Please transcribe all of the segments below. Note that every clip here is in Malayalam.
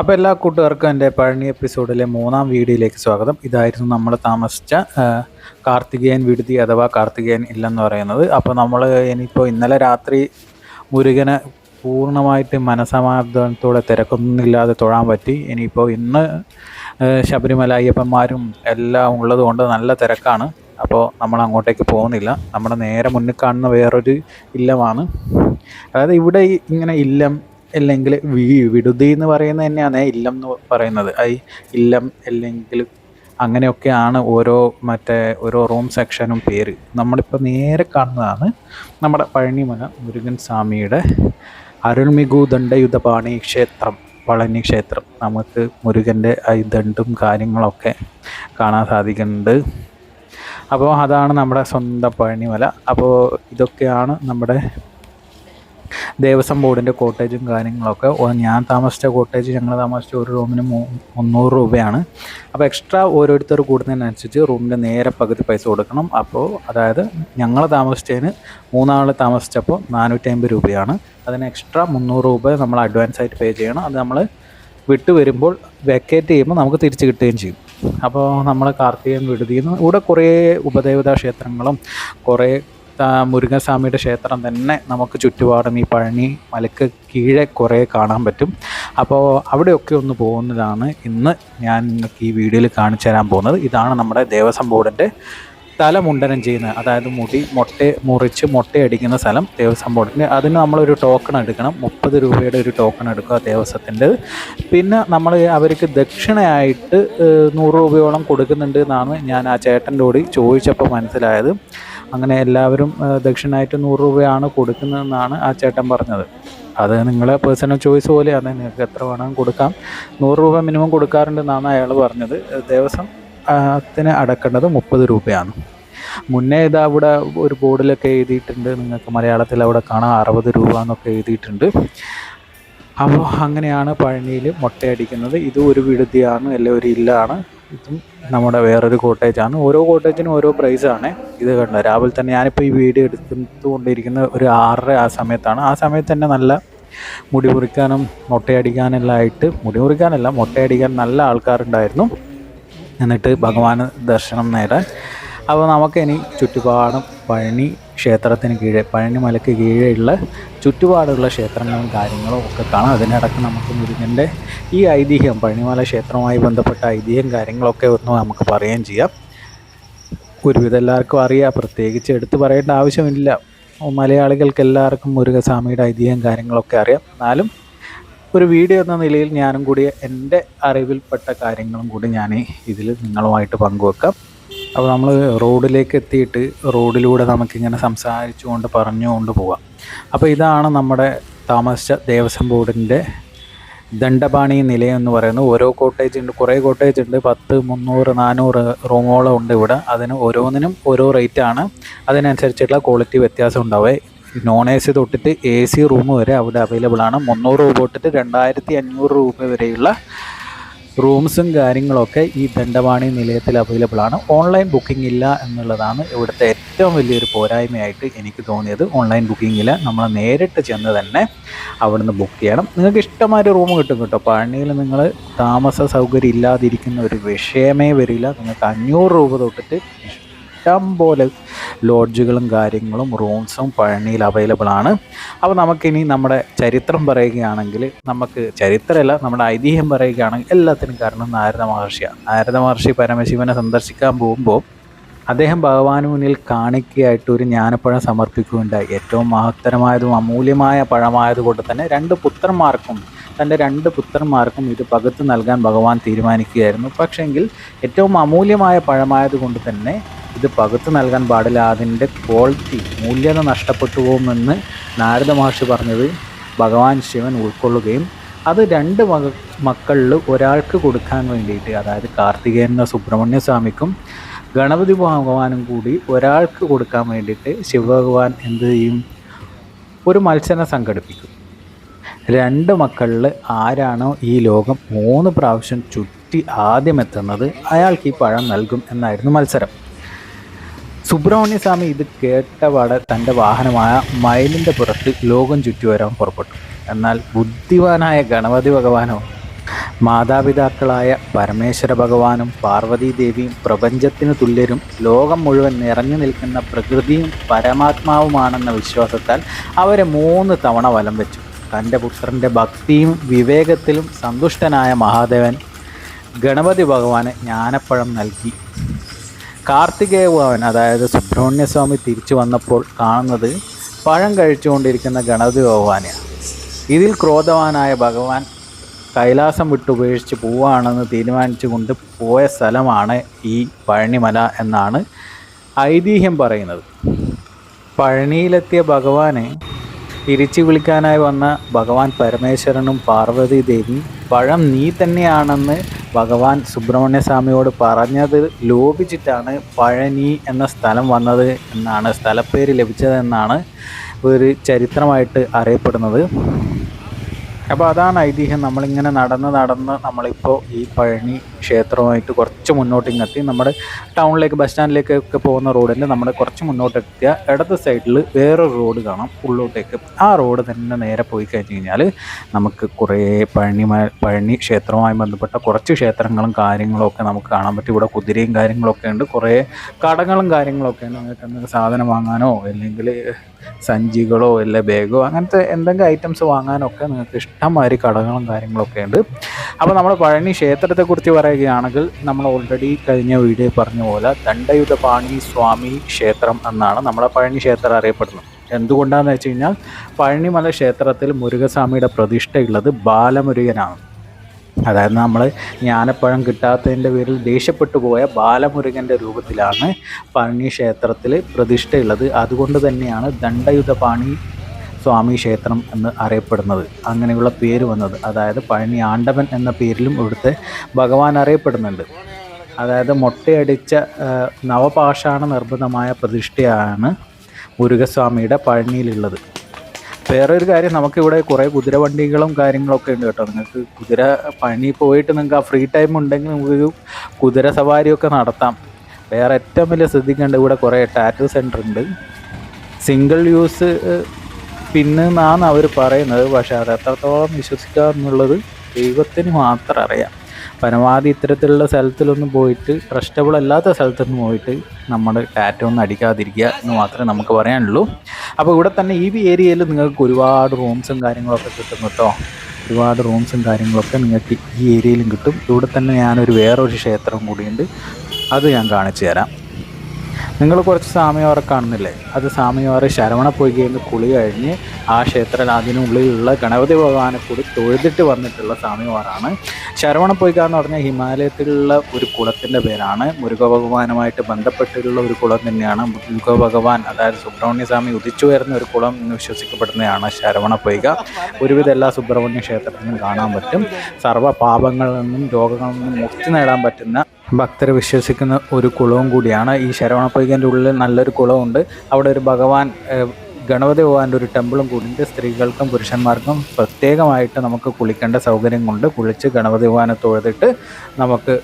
അപ്പോൾ എല്ലാ കൂട്ടുകാർക്കും എന്റെ പഴനി എപ്പിസോഡിലെ മൂന്നാം വീഡിയോയിലേക്ക് സ്വാഗതം. ഇതായിരുന്നു നമ്മൾ താമസിച്ച കാർത്തികേയൻ വിടുതി അഥവാ കാർത്തികേയൻ ഇല്ലെന്ന് പറയുന്നത്. അപ്പോൾ നമ്മൾ ഇനിയിപ്പോൾ ഇന്നലെ രാത്രി മുരുകനെ പൂർണമായിട്ട് മനസമാധാനത്തോടെ തിരക്കൊന്നുമില്ലാതെ തൊഴാൻ പറ്റി. ഇനിയിപ്പോൾ ഇന്ന് ശബരിമല അയ്യപ്പന്മാരും എല്ലാം ഉള്ളതുകൊണ്ട് നല്ല തിരക്കാണ്. അപ്പോൾ നമ്മൾ അങ്ങോട്ടേക്ക് പോകുന്നില്ല. നമ്മുടെ നേരെ മുന്നിൽ കാണുന്ന വേറൊരു ഇല്ലമാണ്. അതായത് ഇവിടെ ഇങ്ങനെ ഇല്ലം അല്ലെങ്കിൽ വി വിടുതി എന്ന് പറയുന്നത് തന്നെയാണ് ഇല്ലം എന്ന് പറയുന്നത്. ഐ ഇല്ലം അല്ലെങ്കിൽ അങ്ങനെയൊക്കെയാണ് ഓരോ മറ്റേ ഓരോ റൂം സെക്ഷനും പേര്. നമ്മളിപ്പോൾ നേരെ കാണുന്നതാണ് നമ്മുടെ പഴനിമല മുരുകൻ സ്വാമിയുടെ അരുൾമികു ദണ്ഡയുധപാണി ക്ഷേത്രം പളനി ക്ഷേത്രം. നമുക്ക് മുരുകന്റെ ദണ്ടും കാര്യങ്ങളൊക്കെ കാണാൻ സാധിക്കുന്നുണ്ട്. അപ്പോൾ അതാണ് നമ്മുടെ സ്വന്തം പഴനിമല. അപ്പോൾ ഇതൊക്കെയാണ് നമ്മുടെ ദേവസ്വം ബോർഡിന്റെ കോട്ടേജും കാര്യങ്ങളൊക്കെ. ഞാൻ താമസിച്ച കോട്ടേജ് ഞങ്ങൾ താമസിച്ച ഒരു റൂമിന് മുന്നൂറ് രൂപയാണ്. അപ്പോൾ എക്സ്ട്രാ ഓരോരുത്തർ കൂടുന്നതിനനുസരിച്ച് റൂമിന്റെ നേരെ പകുതി പൈസ കൊടുക്കണം. അപ്പോൾ അതായത് ഞങ്ങൾ താമസിച്ചതിന് മൂന്നാൾ താമസിച്ചപ്പോൾ നാനൂറ്റി അമ്പത് രൂപയാണ്. അതിന് എക്സ്ട്രാ മുന്നൂറ് രൂപ നമ്മൾ അഡ്വാൻസ് ആയിട്ട് പേ ചെയ്യണം. അത് നമ്മൾ വിട്ടു വരുമ്പോൾ വെക്കേറ്റ് ചെയ്യുമ്പോൾ നമുക്ക് തിരിച്ച് കിട്ടുകയും ചെയ്യും. അപ്പോൾ നമ്മൾ കാർത്തികൻ നിന്ന് ഇവിടെ കുറേ ഉപദേവതാ ക്ഷേത്രങ്ങളും കുറേ മുരുകസ്വാമിയുടെ ക്ഷേത്രം തന്നെ നമുക്ക് ചുറ്റുപാടും ഈ പഴനി മലക്ക് കീഴെ കുറേ കാണാൻ പറ്റും. അപ്പോൾ അവിടെയൊക്കെ ഒന്ന് പോകുന്നതാണ് ഇന്ന് ഞാൻ നിങ്ങൾക്ക് ഈ വീഡിയോയിൽ കാണിച്ചു തരാൻ പോകുന്നത്. ഇതാണ് നമ്മുടെ ദേവസ്വം ബോർഡിന്റെ തല മുണ്ടനം ചെയ്യുന്നത് അതായത് മുടി മുട്ട മുറിച്ച് മുട്ടയടിക്കുന്ന സ്ഥലം ദേവസ്വം ബോർഡിന്റെ. അതിന് നമ്മളൊരു ടോക്കൺ എടുക്കണം. മുപ്പത് രൂപയുടെ ഒരു ടോക്കൺ എടുക്കുക ദേവസ്വത്തിന്റെ പിന്നെ നമ്മൾ അവർക്ക് ദക്ഷിണയായിട്ട് നൂറ് രൂപയോളം കൊടുക്കുന്നുണ്ട് എന്നാണ് ഞാൻ ആ ചേട്ടന്റെ കൂടി ചോദിച്ചപ്പോൾ മനസ്സിലായത്. അങ്ങനെ എല്ലാവരും ദക്ഷിണായിട്ട് നൂറ് രൂപയാണ് കൊടുക്കുന്നതെന്നാണ് ആ ചേട്ടൻ പറഞ്ഞത്. അത് നിങ്ങളെ പേഴ്സണൽ ചോയ്സ് പോലെയാണ്. നിങ്ങൾക്ക് എത്ര വേണമെങ്കിലും കൊടുക്കാം. നൂറ് രൂപ മിനിമം കൊടുക്കാറുണ്ടെന്നാണ് അയാൾ പറഞ്ഞത്. ദിവസം ത്തിന് അടക്കേണ്ടത് മുപ്പത് രൂപയാണ്. മുന്നേ ഇത് അവിടെ ഒരു ബോർഡിലൊക്കെ എഴുതിയിട്ടുണ്ട്. നിങ്ങൾക്ക് മലയാളത്തിൽ അവിടെ കാണാം. അറുപത് രൂപ എന്നൊക്കെ എഴുതിയിട്ടുണ്ട്. അപ്പോൾ അങ്ങനെയാണ് പഴനിയിൽ മുട്ടയടിക്കുന്നത്. ഇത് ഒരു വിടുതിയാണ് അല്ലെ ഒരു ഇല്ലാണ്. ഇതും നമ്മുടെ വേറൊരു കോട്ടേജാണ്. ഓരോ കോട്ടേജിനും ഓരോ പ്രൈസാണ് ഇത് കണ്ട രാവിലെ തന്നെ ഞാനിപ്പോൾ ഈ വീഡിയോ എടുത്തുകൊണ്ടിരിക്കുന്ന ഒരു ആറര ആ സമയത്താണ്. ആ സമയത്ത് തന്നെ നല്ല മുടി മുറിക്കാനും മുട്ടയടിക്കാനെല്ലാം ആയിട്ട് മുടി മുറിക്കാനല്ല മുട്ടയടിക്കാൻ നല്ല ആൾക്കാരുണ്ടായിരുന്നു. എന്നിട്ട് ഭഗവാന് ദർശനം നേടാൻ. അപ്പോൾ നമുക്കിനി ചുറ്റുപാടും പഴനി ക്ഷേത്രത്തിന് കീഴേ പഴനിമലയ്ക്ക് കീഴെയുള്ള ചുറ്റുപാടുള്ള ക്ഷേത്രങ്ങളും കാര്യങ്ങളും ഒക്കെ കാണാം. അതിനിടക്ക് നമുക്ക് മുരുകന്റെ ഈ ഐതിഹ്യം പഴനിമല ക്ഷേത്രവുമായി ബന്ധപ്പെട്ട ഐതിഹ്യം കാര്യങ്ങളൊക്കെ ഒന്ന് നമുക്ക് പറയുകയും ചെയ്യാം. ഒരുവിധം എല്ലാവർക്കും അറിയാം. പ്രത്യേകിച്ച് എടുത്തു പറയേണ്ട ആവശ്യമില്ല. മലയാളികൾക്ക് എല്ലാവർക്കും മുരുകസ്വാമിയുടെ ഐതിഹ്യം കാര്യങ്ങളൊക്കെ അറിയാം. എന്നാലും ഒരു വീഡിയോ എന്ന നിലയിൽ ഞാനും കൂടി എന്റെ അറിവിൽപ്പെട്ട കാര്യങ്ങളും കൂടി ഞാൻ ഇതിൽ നിങ്ങളുമായിട്ട് പങ്കുവെക്കാം. അപ്പോൾ നമ്മൾ റോഡിലേക്ക് എത്തിയിട്ട് റോഡിലൂടെ നമുക്കിങ്ങനെ സംസാരിച്ചുകൊണ്ട് പറഞ്ഞുകൊണ്ട് പോവാം. അപ്പോൾ ഇതാണ് നമ്മുടെ താമസിച്ച ദേവസ്വം ബോർഡിന്റെ ദണ്ഡപാണി നിലയം എന്ന് പറയുന്നത്. ഓരോ കോട്ടേജ് ഉണ്ട് കുറേ കോട്ടേജ് ഉണ്ട്. പത്ത് മുന്നൂറ് നാനൂറ് റൂമോളം ഉണ്ട് ഇവിടെ. അതിന് ഓരോന്നിനും ഓരോ റേറ്റാണ് അതിനനുസരിച്ചുള്ള ക്വാളിറ്റി വ്യത്യാസം ഉണ്ടാവേ. നോൺ എ സി തൊട്ടിട്ട് എ സി റൂം വരെ അവിടെ അവൈലബിൾ ആണ്. മുന്നൂറ് രൂപ തൊട്ടിട്ട് രണ്ടായിരത്തി അഞ്ഞൂറ് രൂപ വരെയുള്ള റൂംസും കാര്യങ്ങളൊക്കെ ഈ ദണ്ഡപാണി നിലയത്തിൽ അവൈലബിൾ ആണ്. ഓൺലൈൻ ബുക്കിംഗ് ഇല്ല എന്നുള്ളതാണ് ഇവിടുത്തെ ഏറ്റവും വലിയൊരു പോരായ്മയായിട്ട് എനിക്ക് തോന്നിയത്. ഓൺലൈൻ ഇല്ല. നമ്മൾ നേരിട്ട് ചെന്ന് തന്നെ അവിടുന്ന് ബുക്ക് ചെയ്യണം. നിങ്ങൾക്ക് ഇഷ്ടമായൊരു റൂം കിട്ടും കേട്ടോ. പഴനിയിൽ നിങ്ങൾ താമസ സൗകര്യം ഇല്ലാതിരിക്കുന്ന ഒരു വിഷയമേ വരില്ല. നിങ്ങൾക്ക് അഞ്ഞൂറ് രൂപ തൊട്ടിട്ട് ഇഷ്ടം പോലെ ലോഡ്ജുകളും കാര്യങ്ങളും റൂംസും പഴനിയിൽ അവൈലബിൾ ആണ്. അപ്പോൾ നമുക്കിനി നമ്മുടെ ചരിത്രം പറയുകയാണെങ്കിൽ നമുക്ക് ചരിത്രമല്ല നമ്മുടെ ഐതിഹ്യം പറയുകയാണെങ്കിൽ എല്ലാത്തിനും കാരണം നാരദ മഹർഷിയാണ് നാരദ മഹർഷി പരമശിവനെ സന്ദർശിക്കാൻ പോകുമ്പോൾ അദ്ദേഹം ഭഗവാന് മുന്നിൽ കാണിക്കയായിട്ട് ഒരു ജ്ഞാനപ്പഴം സമർപ്പിക്കുകയുണ്ടായി. ഏറ്റവും മഹത്തരമായതും അമൂല്യമായ പഴമായതുകൊണ്ട് തന്നെ രണ്ട് പുത്രന്മാർക്കും തന്റെ രണ്ട് പുത്രന്മാർക്കും ഇത് പകുത്ത് നൽകാൻ ഭഗവാൻ തീരുമാനിക്കുകയായിരുന്നു. പക്ഷെങ്കിൽ ഏറ്റവും അമൂല്യമായ പഴമായതുകൊണ്ട് തന്നെ ഇത് പകുത്ത് നൽകാൻ പാടില്ല. അതിന്റെ ക്വാളിറ്റി മൂല്യത നഷ്ടപ്പെട്ടു പോകുമെന്ന് നാരദ മഹർഷി പറഞ്ഞത് ഭഗവാൻ ശിവൻ ഉൾക്കൊള്ളുകയും അത് രണ്ട് മക മക്കളിൽ ഒരാൾക്ക് കൊടുക്കാൻ വേണ്ടിയിട്ട് അതായത് കാർത്തികേയൻ എന്ന സുബ്രഹ്മണ്യ സ്വാമിക്കും ഗണപതി ഭഗവാനും കൂടി ഒരാൾക്ക് കൊടുക്കാൻ വേണ്ടിയിട്ട് ശിവഭഗവാൻ എന്ത് ചെയ്യും? ഒരു മത്സരം സംഘടിപ്പിക്കും. രണ്ട് മക്കളിൽ ആരാണോ ഈ ലോകം മൂന്ന് പ്രാവശ്യം ചുറ്റി ആദ്യം എത്തുന്നത് അയാൾക്ക് ഈ പഴം നൽകും എന്നായിരുന്നു മത്സരം. സുബ്രഹ്മണ്യസ്വാമി ഇത് കേട്ടപാടെ തന്റെ വാഹനമായ മയിലിന്റെ പുറത്ത് ലോകം ചുറ്റി വരാൻ പുറപ്പെട്ടു. എന്നാൽ ബുദ്ധിവാനായ ഗണപതി ഭഗവാനോ മാതാപിതാക്കളായ പരമേശ്വര ഭഗവാനും പാർവതീദേവിയും പ്രപഞ്ചത്തിന് തുല്യരും ലോകം മുഴുവൻ നിറഞ്ഞു നിൽക്കുന്ന പ്രകൃതിയും പരമാത്മാവുമാണെന്ന വിശ്വാസത്താൽ അവരെ മൂന്ന് തവണ വലം വെച്ചു. തന്റെ പുത്രന്റെ ഭക്തിയും വിവേകത്തിലും സന്തുഷ്ടനായ മഹാദേവൻ ഗണപതി ഭഗവാന് ജ്ഞാനപ്പഴം നൽകി. കാർത്തികേയ ഭവൻ അതായത് സുബ്രഹ്മണ്യസ്വാമി തിരിച്ചു വന്നപ്പോൾ കാണുന്നത് പഴം കഴിച്ചുകൊണ്ടിരിക്കുന്ന ഗണപതി ഭഗവാനെയാണ് ഇതിൽ ക്രോധവാനായ ഭഗവാൻ കൈലാസം വിട്ടുപേക്ഷിച്ച് പോവുകയാണെന്ന് തീരുമാനിച്ചുകൊണ്ട് പോയ സ്ഥലമാണ് ഈ പഴനിമല എന്നാണ് ഐതിഹ്യം പറയുന്നത്. പഴനിയിലെത്തിയ ഭഗവാനെ തിരിച്ചു വിളിക്കാനായി വന്ന ഭഗവാൻ പരമേശ്വരനും പാർവതി ദേവി പഴം നീ തന്നെയാണെന്ന് ഭഗവാൻ സുബ്രഹ്മണ്യ സ്വാമിയോട് പറഞ്ഞത് ലോപിച്ചിട്ടാണ് പഴനി എന്ന സ്ഥലം വന്നത് എന്നാണ് സ്ഥലപ്പേര് ലഭിച്ചതെന്നാണ് ഒരു ചരിത്രമായിട്ട് അറിയപ്പെടുന്നത്. അപ്പോൾ അതാണ് ഐതിഹ്യം. നമ്മളിങ്ങനെ നടന്ന് നടന്ന് നമ്മളിപ്പോൾ ഈ പഴനി ക്ഷേത്രമായിട്ട് കുറച്ച് മുന്നോട്ട് ഇങ്ങെത്തി നമ്മുടെ ടൗണിലേക്ക് ബസ് സ്റ്റാൻഡിലേക്കൊക്കെ പോകുന്ന റോഡിൽ നമ്മൾ കുറച്ച് മുന്നോട്ട് എത്തിയ ഇടത് സൈഡിൽ വേറൊരു റോഡ് കാണാം. ഉള്ളോട്ടേക്ക് ആ റോഡ് തന്നെ നേരെ പോയി കഴിഞ്ഞ് കഴിഞ്ഞാൽ നമുക്ക് കുറേ പഴനി പഴനി ക്ഷേത്രവുമായി ബന്ധപ്പെട്ട കുറച്ച് ക്ഷേത്രങ്ങളും കാര്യങ്ങളും ഒക്കെ നമുക്ക് കാണാൻ പറ്റും. ഇവിടെ കുതിരയും കാര്യങ്ങളൊക്കെ ഉണ്ട്. കുറേ കടകളും കാര്യങ്ങളൊക്കെ ഉണ്ട്. നിങ്ങൾക്ക് എന്തെങ്കിലും സാധനം വാങ്ങാനോ അല്ലെങ്കിൽ സഞ്ചികളോ അല്ല ബാഗോ അങ്ങനത്തെ എന്തെങ്കിലും ഐറ്റംസ് വാങ്ങാനൊക്കെ നിങ്ങൾക്ക് ഇഷ്ടംമാതിരി കടകളും കാര്യങ്ങളൊക്കെ ഉണ്ട്. അപ്പോൾ നമ്മൾ പഴനി ക്ഷേത്രത്തെക്കുറിച്ച് പറയുകയാണെങ്കിൽ നമ്മൾ ഓൾറെഡി കഴിഞ്ഞ വീഡിയോ പറഞ്ഞ പോലെ ദണ്ഡയുധപാണി സ്വാമി ക്ഷേത്രം എന്നാണ് നമ്മളെ പഴനി ക്ഷേത്രം അറിയപ്പെടുന്നത്. എന്തുകൊണ്ടാണെന്ന് വെച്ച് കഴിഞ്ഞാൽ പഴനിമല ക്ഷേത്രത്തിൽ മുരുകസ്വാമിയുടെ പ്രതിഷ്ഠയുള്ളത് ബാലമുരുകനാണ്. അതായത് നമ്മൾ ജ്ഞാനപ്പഴം കിട്ടാത്തതിന്റെ പേരിൽ ദേഷ്യപ്പെട്ടു പോയ ബാലമുരുകന്റെ രൂപത്തിലാണ് പഴനി ക്ഷേത്രത്തിൽ പ്രതിഷ്ഠയുള്ളത്. അതുകൊണ്ട് തന്നെയാണ് ദണ്ഡയുധപാണി സ്വാമി ക്ഷേത്രം എന്ന് അറിയപ്പെടുന്നത്. അങ്ങനെയുള്ള പേര് വന്നത്. അതായത് പഴനി ആണ്ടവൻ എന്ന പേരിലും ഇവിടുത്തെ ഭഗവാൻ അറിയപ്പെടുന്നുണ്ട്. അതായത് മൊട്ടയടിച്ച നവപാഷാണ നിർമ്മിതമായ പ്രതിഷ്ഠയാണ് മുരുകസ്വാമിയുടെ പഴനിയിലുള്ളത്. വേറെ ഒരു കാര്യം നമുക്കിവിടെ കുറേ കുതിര വണ്ടികളും കാര്യങ്ങളൊക്കെ ഉണ്ട് കേട്ടോ. നിങ്ങൾക്ക് കുതിര പണി പോയിട്ട് നിങ്ങൾക്ക് ആ ഫ്രീ ടൈം ഉണ്ടെങ്കിൽ നമുക്ക് കുതിര സവാരിയൊക്കെ നടത്താം. വേറെ ഏറ്റവും വലിയ ശ്രദ്ധിക്കേണ്ട ഇവിടെ കുറേ ടാറ്റു സെന്റർ ഉണ്ട്. സിംഗിൾ യൂസ് പിന്നെന്നാണ് അവർ പറയുന്നത്. പക്ഷേ അത് എത്രത്തോളം വിശ്വസിക്കുക എന്നുള്ളത് ദൈവത്തിന് മാത്രം അറിയാം. പരമാവധി ഇത്തരത്തിലുള്ള സ്ഥലത്തിലൊന്നും പോയിട്ട് ട്രസ്റ്റബിൾ അല്ലാത്ത സ്ഥലത്തൊന്നും പോയിട്ട് നമ്മൾ ടാറ്റ ഒന്നും അടിക്കാതിരിക്കുക എന്ന് മാത്രമേ നമുക്ക് പറയാനുള്ളൂ. അപ്പോൾ ഇവിടെ തന്നെ ഈ ഏരിയയിൽ നിങ്ങൾക്ക് ഒരുപാട് റൂംസും കാര്യങ്ങളൊക്കെ കിട്ടും കേട്ടോ. ഒരുപാട് റൂംസും കാര്യങ്ങളൊക്കെ നിങ്ങൾക്ക് ഈ ഏരിയയിലും കിട്ടും. ഇവിടെ തന്നെ ഞാനൊരു വേറൊരു ക്ഷേത്രം കൂടിയുണ്ട്. അത് ഞാൻ കാണിച്ചു തരാം. നിങ്ങൾ കുറച്ച് സാമയവാറെ കാണുന്നില്ലേ? അത് സാമയവാറ് ശരവണ പൊയ്കയിൽ കുളി കഴിഞ്ഞ് ആ ക്ഷേത്ര അതിനുള്ളിലുള്ള ഗണപതി ഭഗവാനെ കൂടി തൊഴുതിട്ട് വന്നിട്ടുള്ള സാമയവാറാണ് ശരവണ പൊയ്ക എന്ന് പറഞ്ഞാൽ ഹിമാലയത്തിലുള്ള ഒരു കുളത്തിന്റെ പേരാണ്. മുരുക ഭഗവാനുമായിട്ട് ബന്ധപ്പെട്ടിട്ടുള്ള ഒരു കുളം തന്നെയാണ്. മുരുക ഭഗവാൻ അതായത് സുബ്രഹ്മണ്യ സ്വാമി ഉദിച്ചു വരുന്ന ഒരു കുളം എന്ന് വിശ്വസിക്കപ്പെടുന്നതാണ് ശരവണ പൊയ്ക ഒരുവിധ എല്ലാ സുബ്രഹ്മണ്യ ക്ഷേത്രത്തിലും കാണാൻ പറ്റും. സർവ പാപങ്ങളിൽ നിന്നും രോഗങ്ങളിൽ നിന്നും മുക്തി നേടാൻ പറ്റുന്ന ഭക്തർ വിശ്വസിക്കുന്ന ഒരു കുളവും കൂടിയാണ്. ഈ ശരവണപ്പൊയ്ക്കന്റെ ഉള്ളിൽ നല്ലൊരു കുളമുണ്ട് അവിടെ ഒരു ഭഗവാൻ ഗണപതി ഭഗവാന്റെ ഒരു ടെമ്പിളും കൂടിയുണ്ട് സ്ത്രീകൾക്കും പുരുഷന്മാർക്കും പ്രത്യേകമായിട്ട് നമുക്ക് കുളിക്കേണ്ട സൗകര്യം കൊണ്ട് കുളിച്ച് ഗണപതി ഭഗവാനെ തൊഴുതിട്ട് നമുക്ക്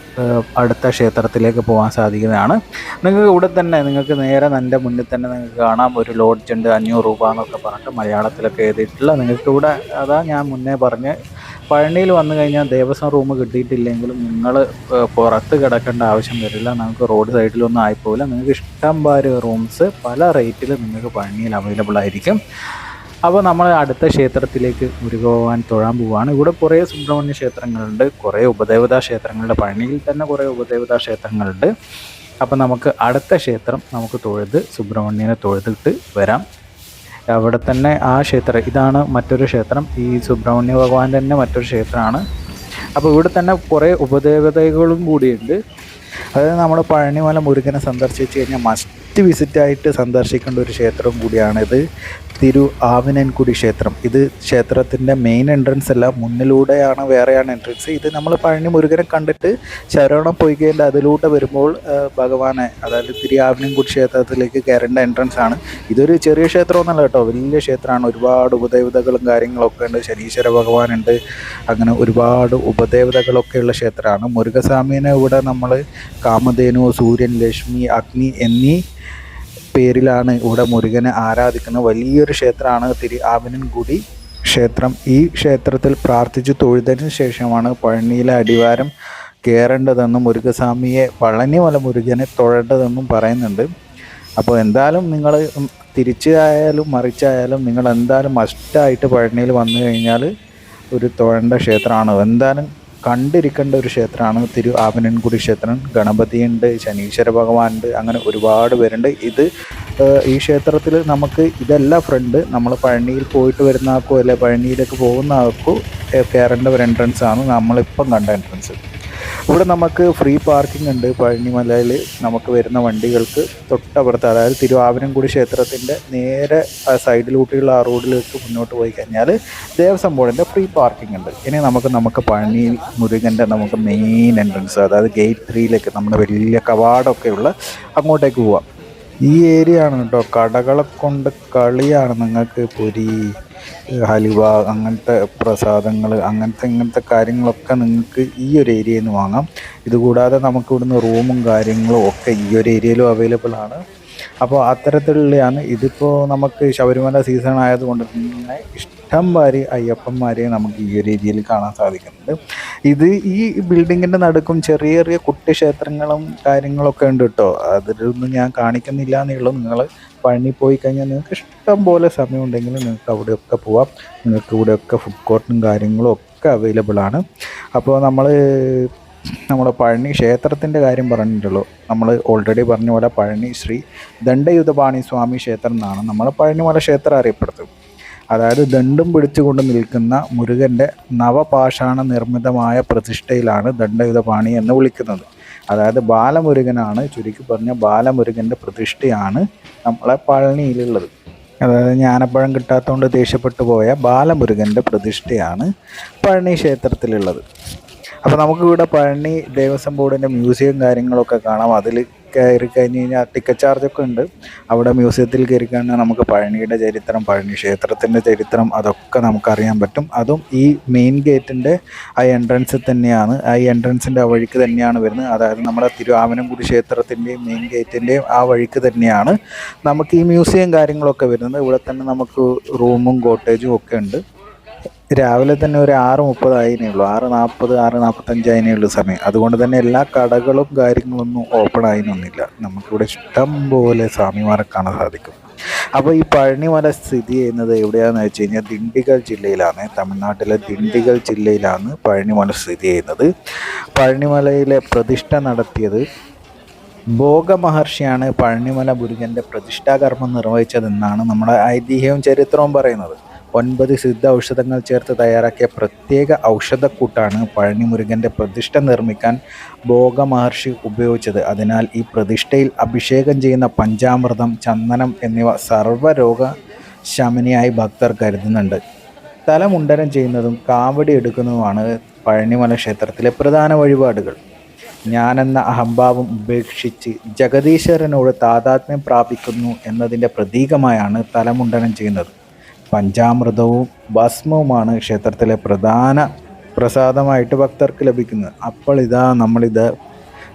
അടുത്ത ക്ഷേത്രത്തിലേക്ക് പോകാൻ സാധിക്കുന്നതാണ്. നിങ്ങൾക്ക് ഇവിടെ തന്നെ നിങ്ങൾക്ക് നേരെ എന്റെ മുന്നിൽ തന്നെ നിങ്ങൾക്ക് കാണാം. ഒരു ലോഡ്ജ് ഉണ്ട് അഞ്ഞൂറ് രൂപ എന്നൊക്കെ പറഞ്ഞിട്ട് മലയാളത്തിലൊക്കെ എഴുതിയിട്ടുള്ള. നിങ്ങൾക്ക് ഇവിടെ അതാ ഞാൻ മുന്നേ പറഞ്ഞ് പഴനിയിൽ വന്നു കഴിഞ്ഞാൽ ദേവസ്വം റൂം കിട്ടിയിട്ടില്ലെങ്കിലും നിങ്ങൾ പുറത്ത് കിടക്കേണ്ട ആവശ്യം വരില്ല. നമുക്ക് റോഡ് സൈഡിലൊന്നും ആയിപ്പോവില്ല. നിങ്ങൾക്ക് ഇഷ്ടം പോലെ റൂംസ് പല റേറ്റിൽ നിങ്ങൾക്ക് പഴനിയിൽ അവൈലബിൾ ആയിരിക്കും. അപ്പോൾ നമ്മൾ അടുത്ത ക്ഷേത്രത്തിലേക്ക് ഒരു ഭഗവാൻ തൊഴാൻ പോവുകയാണ്. ഇവിടെ കുറേ സുബ്രഹ്മണ്യ ക്ഷേത്രങ്ങളുണ്ട് കുറേ ഉപദേവതാ ക്ഷേത്രങ്ങളുണ്ട്. പഴനിയിൽ തന്നെ കുറേ ഉപദേവതാ ക്ഷേത്രങ്ങളുണ്ട്. അപ്പോൾ നമുക്ക് അടുത്ത ക്ഷേത്രം നമുക്ക് തൊഴുത് സുബ്രഹ്മണ്യനെ തൊഴുതിട്ട് വരാം. അവിടെ തന്നെ ആ ക്ഷേത്രം ഇതാണ് മറ്റൊരു ക്ഷേത്രം. ഈ സുബ്രഹ്മണ്യ ഭഗവാൻ തന്നെ മറ്റൊരു ക്ഷേത്രമാണ്. അപ്പോൾ ഇവിടെ തന്നെ കുറേ ഉപദേവതകളും കൂടിയുണ്ട്. അതായത് നമ്മൾ പഴനിമല മുരുകനെ സന്ദർശിച്ച് കഴിഞ്ഞാൽ മസ്റ്റ് വിസിറ്റായിട്ട് സന്ദർശിക്കേണ്ട ഒരു ക്ഷേത്രം കൂടിയാണിത്. തിരു ആവിനൻകുടി ക്ഷേത്രം. ഇത് ക്ഷേത്രത്തിന്റെ മെയിൻ എൻട്രൻസ് അല്ല മുന്നിലൂടെയാണ് വേറെയാണ് എൻട്രൻസ് ഇത് നമ്മൾ പഴനി മുരുകനെ കണ്ടിട്ട് ശരവണം പൊയ്കേന്റെ അതിലൂടെ വരുമ്പോൾ ഭഗവാനെ അതായത് തിരു ആവിനൻകുടി ക്ഷേത്രത്തിലേക്ക് കയറേണ്ട എൻട്രൻസ് ആണ്. ഇതൊരു ചെറിയ ക്ഷേത്രമൊന്നുമല്ല കേട്ടോ വലിയ ക്ഷേത്രമാണ്. ഒരുപാട് ഉപദേവതകളും കാര്യങ്ങളൊക്കെ ഉണ്ട്. ശനീശ്വര ഭഗവാനുണ്ട് അങ്ങനെ ഒരുപാട് ഉപദേവതകളൊക്കെ ഉള്ള ക്ഷേത്രമാണ്. മുരുകസ്വാമീനെ ഇവിടെ നമ്മൾ കാമധേനു സൂര്യൻ ലക്ഷ്മി അഗ്നി എന്നീ പേരിലാണ് ഇവിടെ മുരുകനെ ആരാധിക്കുന്നത്. വലിയൊരു ക്ഷേത്രമാണ് തിരു ആവിനൻകുടി ക്ഷേത്രം. ഈ ക്ഷേത്രത്തിൽ പ്രാർത്ഥിച്ചു തൊഴുതതിന് ശേഷമാണ് പഴനിയിലെ അടിവാരം കയറേണ്ടതെന്നും മുരുകസ്വാമിയെ പളനിമല മുരുകനെ തൊഴേണ്ടതെന്നും പറയുന്നുണ്ട്. അപ്പോൾ എന്തായാലും നിങ്ങൾ തിരിച്ചായാലും മറിച്ചായാലും നിങ്ങൾ എന്തായാലും മസ്റ്റായിട്ട് പഴനിയിൽ വന്നു കഴിഞ്ഞാൽ ഒരു തൊഴേണ്ട ക്ഷേത്രമാണ്. എന്തായാലും കണ്ടിരിക്കേണ്ട ഒരു ക്ഷേത്രമാണ് തിരു ആവനൻകുടി ക്ഷേത്രം. ഗണപതിയുണ്ട് ശനീശ്വര ഭഗവാനുണ്ട് അങ്ങനെ ഒരുപാട് പേരുണ്ട്. ഇത് ഈ ക്ഷേത്രത്തിൽ നമുക്ക് ഇതല്ല ഫ്രണ്ട് നമ്മൾ പഴനിയിൽ പോയിട്ട് വരുന്ന ആൾക്കോ അല്ലെ പഴനിയിലേക്ക് പോകുന്ന ആൾക്കോ കയറേണ്ട ഒരു എൻട്രൻസ് ആണ് നമ്മളിപ്പം കണ്ട എൻട്രൻസ് ഇവിടെ നമുക്ക് ഫ്രീ പാർക്കിംഗ് ഉണ്ട്. പഴനിമലയിൽ നമുക്ക് വരുന്ന വണ്ടികൾക്ക് തൊട്ടപ്പുറത്ത് അതായത് തിരുവാവനംകുടി ക്ഷേത്രത്തിന്റെ നേരെ സൈഡിലൂട്ടിയുള്ള ആ റോഡിലേക്ക് മുന്നോട്ട് പോയി കഴിഞ്ഞാൽ ദേവസ്വം ബോർഡിന്റെ ഫ്രീ പാർക്കിംഗ് ഉണ്ട്. ഇനി നമുക്ക് നമുക്ക് പഴനി മുരുകന്റെ നമുക്ക് മെയിൻ എൻട്രൻസ് അതായത് ഗേറ്റ് ത്രീയിലേക്ക് നമ്മുടെ വലിയ കവാടമൊക്കെയുള്ള അങ്ങോട്ടേക്ക് പോവാം. ഈ ഏരിയ ആണ് കേട്ടോ. കടകളെ കൊണ്ട് കളിയാണ് നിങ്ങൾക്ക് പൊരി ഹലുവ അങ്ങനത്തെ പ്രസാദങ്ങൾ അങ്ങനത്തെ ഇങ്ങനത്തെ കാര്യങ്ങളൊക്കെ നിങ്ങൾക്ക് ഈ ഒരു ഏരിയയിൽ നിന്ന് വാങ്ങാം. ഇതുകൂടാതെ നമുക്ക് ഇവിടുന്ന് റൂമും കാര്യങ്ങളും ഒക്കെ ഈ ഒരു ഏരിയയിലും അവൈലബിൾ ആണ്. അപ്പോൾ അത്തരത്തിലുള്ളതാണ് ഇതിപ്പോൾ നമുക്ക് ശബരിമല സീസൺ ആയതുകൊണ്ട് തന്നെ ഇഷ്ടം മാതിരി അയ്യപ്പന്മാരെ നമുക്ക് ഈ ഒരു രീതിയിൽ കാണാൻ സാധിക്കുന്നുണ്ട്. ഇത് ഈ ബിൽഡിങ്ങിന്റെ നടുക്കും ചെറിയ ചെറിയ കുട്ടി ക്ഷേത്രങ്ങളും കാര്യങ്ങളൊക്കെ ഉണ്ട് കേട്ടോ. അതിലൊന്നും ഞാൻ കാണിക്കുന്നില്ല എന്നുള്ളൂ. നിങ്ങൾ പണി പോയി കഴിഞ്ഞാൽ നിങ്ങൾക്ക് ഇഷ്ടം പോലെ സമയം സമയമുണ്ടെങ്കിൽ നിങ്ങൾക്ക് അവിടെയൊക്കെ പോവാം. നിങ്ങൾക്ക് ഇവിടെയൊക്കെ ഫുഡ് കോർട്ടും കാര്യങ്ങളും ഒക്കെ അവൈലബിൾ ആണ്. അപ്പോൾ നമ്മൾ നമ്മുടെ പഴനി ക്ഷേത്രത്തിന്റെ കാര്യം പറഞ്ഞിട്ടുള്ളൂ. നമ്മൾ ഓൾറെഡി പറഞ്ഞ പോലെ പഴനി ശ്രീ ദണ്ഡയുധപാണി സ്വാമി ക്ഷേത്രം എന്നാണ് നമ്മൾ പഴനിമല ക്ഷേത്രം അറിയപ്പെടുന്നത്. അതായത് ദണ്ഡും പിടിച്ചുകൊണ്ട് നിൽക്കുന്ന മുരുകന്റെ നവപാഷാണ നിർമ്മിതമായ പ്രതിഷ്ഠയിലാണ് ദണ്ഡയുധപാണി എന്ന് വിളിക്കുന്നത്. അതായത് ബാലമുരുകനാണ് ചുരുക്കി പറഞ്ഞ ബാലമുരുകന്റെ പ്രതിഷ്ഠയാണ് നമ്മളെ പഴനിയിലുള്ളത്. അതായത് ജ്ഞാനപ്പഴം കിട്ടാത്തതുകൊണ്ട് ദേഷ്യപ്പെട്ടു പോയ ബാലമുരുകന്റെ പ്രതിഷ്ഠയാണ് പഴനി ക്ഷേത്രത്തിലുള്ളത്. അപ്പോൾ നമുക്ക് ഇവിടെ പഴനി ദേവസ്വം ബോർഡിന്റെ മ്യൂസിയം കാര്യങ്ങളൊക്കെ കാണാം. അതിൽ കയറി കഴിഞ്ഞ് കഴിഞ്ഞാൽ ടിക്കറ്റ് ചാർജൊക്കെ ഉണ്ട്. അവിടെ മ്യൂസിയത്തിൽ കയറി കഴിഞ്ഞാൽ നമുക്ക് പഴനിയുടെ ചരിത്രം പഴനി ക്ഷേത്രത്തിന്റെ ചരിത്രം അതൊക്കെ നമുക്കറിയാൻ പറ്റും. അതും ഈ മെയിൻ ഗേറ്റിന്റെ ആ എൻട്രൻസിൽ തന്നെയാണ്. ആ എൻട്രൻസിന്റെ ആ വഴിക്ക് തന്നെയാണ് വരുന്നത്. അതായത് നമ്മുടെ തിരുവാമനംകുടി ക്ഷേത്രത്തിന്റെയും മെയിൻ ഗേറ്റിന്റെയും ആ വഴിക്ക് തന്നെയാണ് നമുക്ക് ഈ മ്യൂസിയം കാര്യങ്ങളൊക്കെ വരുന്നത്. ഇവിടെ തന്നെ നമുക്ക് റൂമും കോട്ടേജും ഒക്കെ ഉണ്ട്. രാവിലെ തന്നെ ഒരു ആറ് മുപ്പത് ആയിനേ ഉള്ളൂ. ആറ് നാൽപ്പത് ആറ് നാൽപ്പത്തഞ്ചായിനേ ഉള്ളൂ സമയം. അതുകൊണ്ട് തന്നെ എല്ലാ കടകളും കാര്യങ്ങളൊന്നും ഓപ്പൺ ആയിരുന്നില്ല നമുക്കിവിടെ ഇഷ്ടം പോലെ സ്വാമിമാരെ കാണാൻ സാധിക്കും. അപ്പോൾ ഈ പഴനിമല സ്ഥിതി ചെയ്യുന്നത് എവിടെയാണെന്ന് വെച്ച് കഴിഞ്ഞാൽ ദിണ്ടിഗൽ ജില്ലയിലാണ്. തമിഴ്നാട്ടിലെ ദിണ്ടിഗൽ ജില്ലയിലാണ് പഴനിമല സ്ഥിതി ചെയ്യുന്നത്. പഴനിമലയിലെ പ്രതിഷ്ഠ നടത്തിയത് ഭോഗ മഹർഷിയാണ് പഴനിമല മുരുകന്റെ പ്രതിഷ്ഠാകർമ്മം നിർവഹിച്ചതെന്നാണ് നമ്മുടെ ഐതിഹ്യവും ചരിത്രവും പറയുന്നത്. ഒൻപത് സിദ്ധ ഔഷധങ്ങൾ ചേർത്ത് തയ്യാറാക്കിയ പ്രത്യേക ഔഷധക്കൂട്ടാണ് പഴനിമുരുകന്റെ പ്രതിഷ്ഠ നിർമ്മിക്കാൻ ഭോഗമഹർഷി ഉപയോഗിച്ചത്. അതിനാൽ ഈ പ്രതിഷ്ഠയിൽ അഭിഷേകം ചെയ്യുന്ന പഞ്ചാമൃതം ചന്ദനം എന്നിവ സർവരോഗ ശമനിയായി ഭക്തർ കരുതുന്നുണ്ട്. തലമുണ്ടനം ചെയ്യുന്നതും കാവടി എടുക്കുന്നതുമാണ് പഴനിമല ക്ഷേത്രത്തിലെ പ്രധാന വഴിപാടുകൾ. ഞാനെന്ന അഹംഭാവം ഉപേക്ഷിച്ച് ജഗദീശ്വരനോട് താതാത്മ്യം പ്രാപിക്കുന്നു എന്നതിന്റെ പ്രതീകമായാണ് തലമുണ്ടനം ചെയ്യുന്നത്. പഞ്ചാമൃതവും ഭസ്മവുമാണ് ക്ഷേത്രത്തിലെ പ്രധാന പ്രസാദമായിട്ട് ഭക്തർക്ക് ലഭിക്കുന്നത്. അപ്പോൾ ഇതാ നമ്മളിത്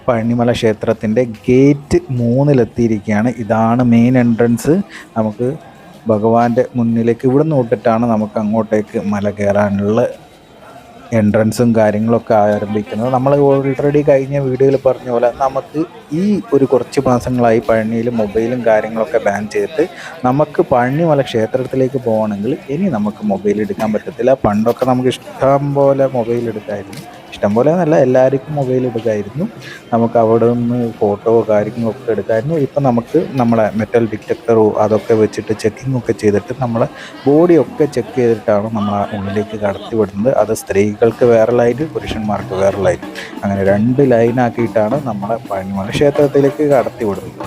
പഴനിമല ക്ഷേത്രത്തിന്റെ ഗേറ്റ് മൂന്നിലെത്തിയിരിക്കുകയാണ്. ഇതാണ് മെയിൻ എൻട്രൻസ് നമുക്ക് ഭഗവാന്റെ മുന്നിലേക്ക് ഇവിടെ നിന്ന് വിട്ടിട്ടാണ് നമുക്ക് അങ്ങോട്ടേക്ക് മല കയറാനുള്ള എൻട്രൻസും കാര്യങ്ങളൊക്കെ ആരംഭിക്കുന്നത്. നമ്മൾ ഓൾറെഡി കഴിഞ്ഞ വീഡിയോയിൽ പറഞ്ഞ പോലെ നമുക്ക് ഈ ഒരു കുറച്ച് മാസങ്ങളായി പഴനിയിൽ മൊബൈലും കാര്യങ്ങളൊക്കെ ബാൻ ചെയ്തിട്ട് നമുക്ക് പഴനിമല ക്ഷേത്രത്തിലേക്ക് പോകണമെങ്കിൽ ഇനി നമുക്ക് മൊബൈൽ എടുക്കാൻ പറ്റത്തില്ല. പണ്ടൊക്കെ നമുക്ക് ഇഷ്ടം പോലെ മൊബൈൽ എടുക്കായിരുന്നു ഇഷ്ടം പോലെ എന്നല്ല എല്ലാവർക്കും മൊബൈൽ എടുക്കായിരുന്നു നമുക്ക് അവിടെ നിന്ന് ഫോട്ടോ കാര്യങ്ങളൊക്കെ എടുക്കായിരുന്നു. ഇപ്പം നമുക്ക് നമ്മളെ മെറ്റൽ ഡിറ്റക്ടറോ അതൊക്കെ വെച്ചിട്ട് ചെക്കിംഗ് ഒക്കെ ചെയ്തിട്ട് നമ്മളെ ബോഡിയൊക്കെ ചെക്ക് ചെയ്തിട്ടാണ് നമ്മൾ ഉള്ളിലേക്ക് കടത്തി വിടുന്നത്. അത് സ്ത്രീകൾക്ക് വേറെ ലൈൻ പുരുഷന്മാർക്ക് വേറെ ലൈൻ അങ്ങനെ രണ്ട് ലൈനാക്കിയിട്ടാണ് നമ്മളെ പഴനിമല ക്ഷേത്രത്തിലേക്ക് കടത്തി വിടുന്നത്.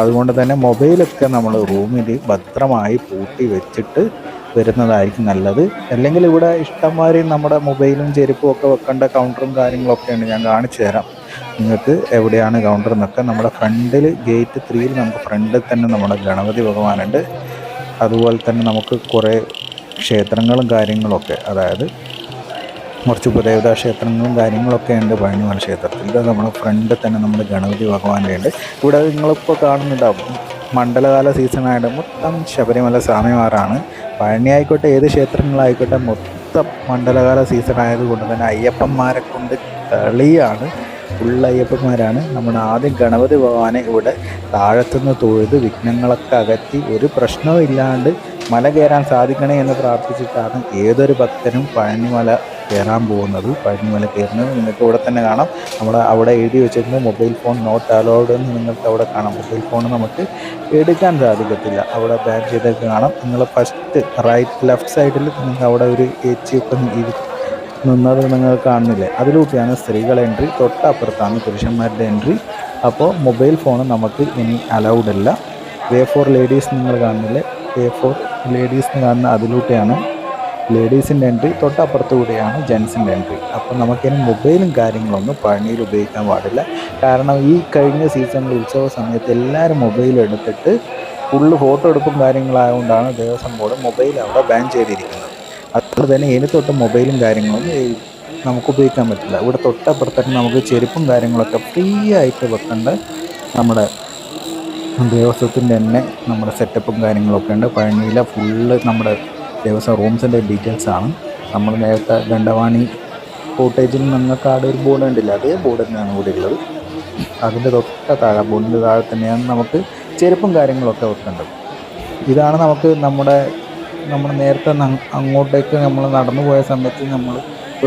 അതുകൊണ്ട് തന്നെ മൊബൈലൊക്കെ നമ്മൾ റൂമിൽ ഭദ്രമായി പൂട്ടി വെച്ചിട്ട് വരുന്നതായിരിക്കും നല്ലത്. അല്ലെങ്കിൽ ഇവിടെ ഇഷ്ടംമാതിരി നമ്മുടെ മൊബൈലും ചെരുപ്പും ഒക്കെ വെക്കേണ്ട കൗണ്ടറും കാര്യങ്ങളൊക്കെയാണ് ഞാൻ കാണിച്ചു തരാം. നിങ്ങൾക്ക് എവിടെയാണ് കൗണ്ടർ എന്നൊക്കെ നമ്മുടെ ഫ്രണ്ടിൽ ഗേറ്റ് ത്രീയിൽ നമുക്ക് ഫ്രണ്ടിൽ തന്നെ നമ്മുടെ ഗണപതി ഭഗവാനുണ്ട്. അതുപോലെ തന്നെ നമുക്ക് കുറേ ക്ഷേത്രങ്ങളും കാര്യങ്ങളൊക്കെ അതായത് കുറച്ച് ഉപദേവതാ ക്ഷേത്രങ്ങളും കാര്യങ്ങളൊക്കെ ഉണ്ട് പഴനിമല ക്ഷേത്രത്തിൽ. ഇത് നമ്മുടെ ഫ്രണ്ടിൽ തന്നെ നമ്മുടെ ഗണപതി ഭഗവാന്റെ ഉണ്ട് ഇവിടെ നിങ്ങളിപ്പോൾ കാണുന്നുണ്ടാവും മണ്ഡലകാല സീസൺ ആയിട്ട് മൊത്തം ശബരിമല സ്വാമിമാരാണ്. പഴനി ആയിക്കോട്ടെ ഏത് ക്ഷേത്രങ്ങളായിക്കോട്ടെ മൊത്തം മണ്ഡലകാല സീസൺ ആയതുകൊണ്ട് തന്നെ അയ്യപ്പന്മാരെ കൊണ്ട് കളിയാണ്. ഫുൾ അയ്യപ്പന്മാരാണ്. നമ്മുടെ ആദ്യം ഗണപതി ഭഗവാനെ ഇവിടെ താഴത്തുനിന്ന് തൊഴുത് വിഘ്നങ്ങളൊക്കെ അകറ്റി ഒരു പ്രശ്നവും ഇല്ലാണ്ട് മല കയറാൻ സാധിക്കണേ എന്ന് പ്രാർത്ഥിച്ചിട്ടാണ് ഏതൊരു ഭക്തനും പഴനിമല കയറാൻ പോകുന്നത്. പഴനിമല കയറുന്നത് നിങ്ങൾക്ക് ഇവിടെ തന്നെ കാണാം. നമ്മുടെ അവിടെ എഴുതി വെച്ചിരുന്നത് മൊബൈൽ ഫോൺ നോട്ട് അലൗഡ് എന്ന് നിങ്ങൾക്ക് അവിടെ കാണാം. മൊബൈൽ ഫോൺ നമുക്ക് എടുക്കാൻ സാധിക്കത്തില്ല. അവിടെ ബാൻ ചെയ്തൊക്കെ കാണാം. നിങ്ങൾ ഫസ്റ്റ് റൈറ്റ് ലെഫ്റ്റ് സൈഡിൽ നിങ്ങൾക്ക് അവിടെ ഒരു ഇരി നിന്നത് നിങ്ങൾ കാണുന്നില്ലേ? അതിലൂടെയാണ് സ്ത്രീകളുടെ എൻട്രി തൊട്ടപ്പുറത്താണ് പുരുഷന്മാരുടെ എൻട്രി അപ്പോൾ മൊബൈൽ ഫോൺ നമുക്ക് ഇനി അലൗഡ് അല്ല വേ ഫോർ ലേഡീസ് നിങ്ങൾ കാണുന്നില്ലേ? വേ ഫോർ ലേഡീസ് കാണുന്ന അതിലൂടെയാണ് ലേഡീസിന്റെ എൻട്രി തൊട്ടപ്പുറത്ത് കൂടെയാണ് ജെൻസിന്റെ എൻട്രി. അപ്പോൾ നമുക്കിനി മൊബൈലും കാര്യങ്ങളൊന്നും പഴനിയിൽ ഉപയോഗിക്കാൻ പാടില്ല. കാരണം ഈ കഴിഞ്ഞ സീസണിൽ ഉത്സവ സമയത്ത് എല്ലാവരും മൊബൈൽ എടുത്തിട്ട് ഫുള്ള് ഫോട്ടോ എടുപ്പും കാര്യങ്ങളായതുകൊണ്ടാണ് ദേവസ്വം ബോർഡ് മൊബൈൽ അവിടെ ബാൻ ചെയ്തിരിക്കുന്നത്. അതുകൊണ്ട് തന്നെ ഇനി തൊട്ട് മൊബൈലും കാര്യങ്ങളൊന്നും നമുക്ക് ഉപയോഗിക്കാൻ പറ്റില്ല. ഇവിടെ തൊട്ടപ്പുറത്തേക്ക് നമുക്ക് ചെരുപ്പും കാര്യങ്ങളൊക്കെ ഫ്രീ ആയിട്ട് വെക്കേണ്ട നമ്മുടെ ദേവസ്വത്തിന്റെ തന്നെ നമ്മുടെ സെറ്റപ്പും കാര്യങ്ങളൊക്കെ ഉണ്ട്. പഴനിയിലെ ഫുള്ള് നമ്മുടെ ദേവസ്വം റൂംസിന്റെ ഡീറ്റെയിൽസ് ആണ്. നമ്മൾ നേരത്തെ ദണ്ഡവാണി കോട്ടേജിൽ നിന്നൊക്കെ ഒരു ബോർഡ് ഉണ്ടല്ലോ അതേ ബോർഡ് തന്നെയാണ് ഇവിടെ ഉള്ളത്. അതിന്റെ തൊട്ട താഴെ ബോർഡിന്റെ താഴെ തന്നെയാണ് നമുക്ക് ചെരുപ്പും കാര്യങ്ങളൊക്കെ വെക്കേണ്ടത്. ഇതാണ് നമുക്ക് നമ്മുടെ നമ്മൾ നേരത്തെ അങ്ങോട്ടേക്ക് നമ്മൾ നടന്നു പോയ സമയത്ത് നമ്മൾ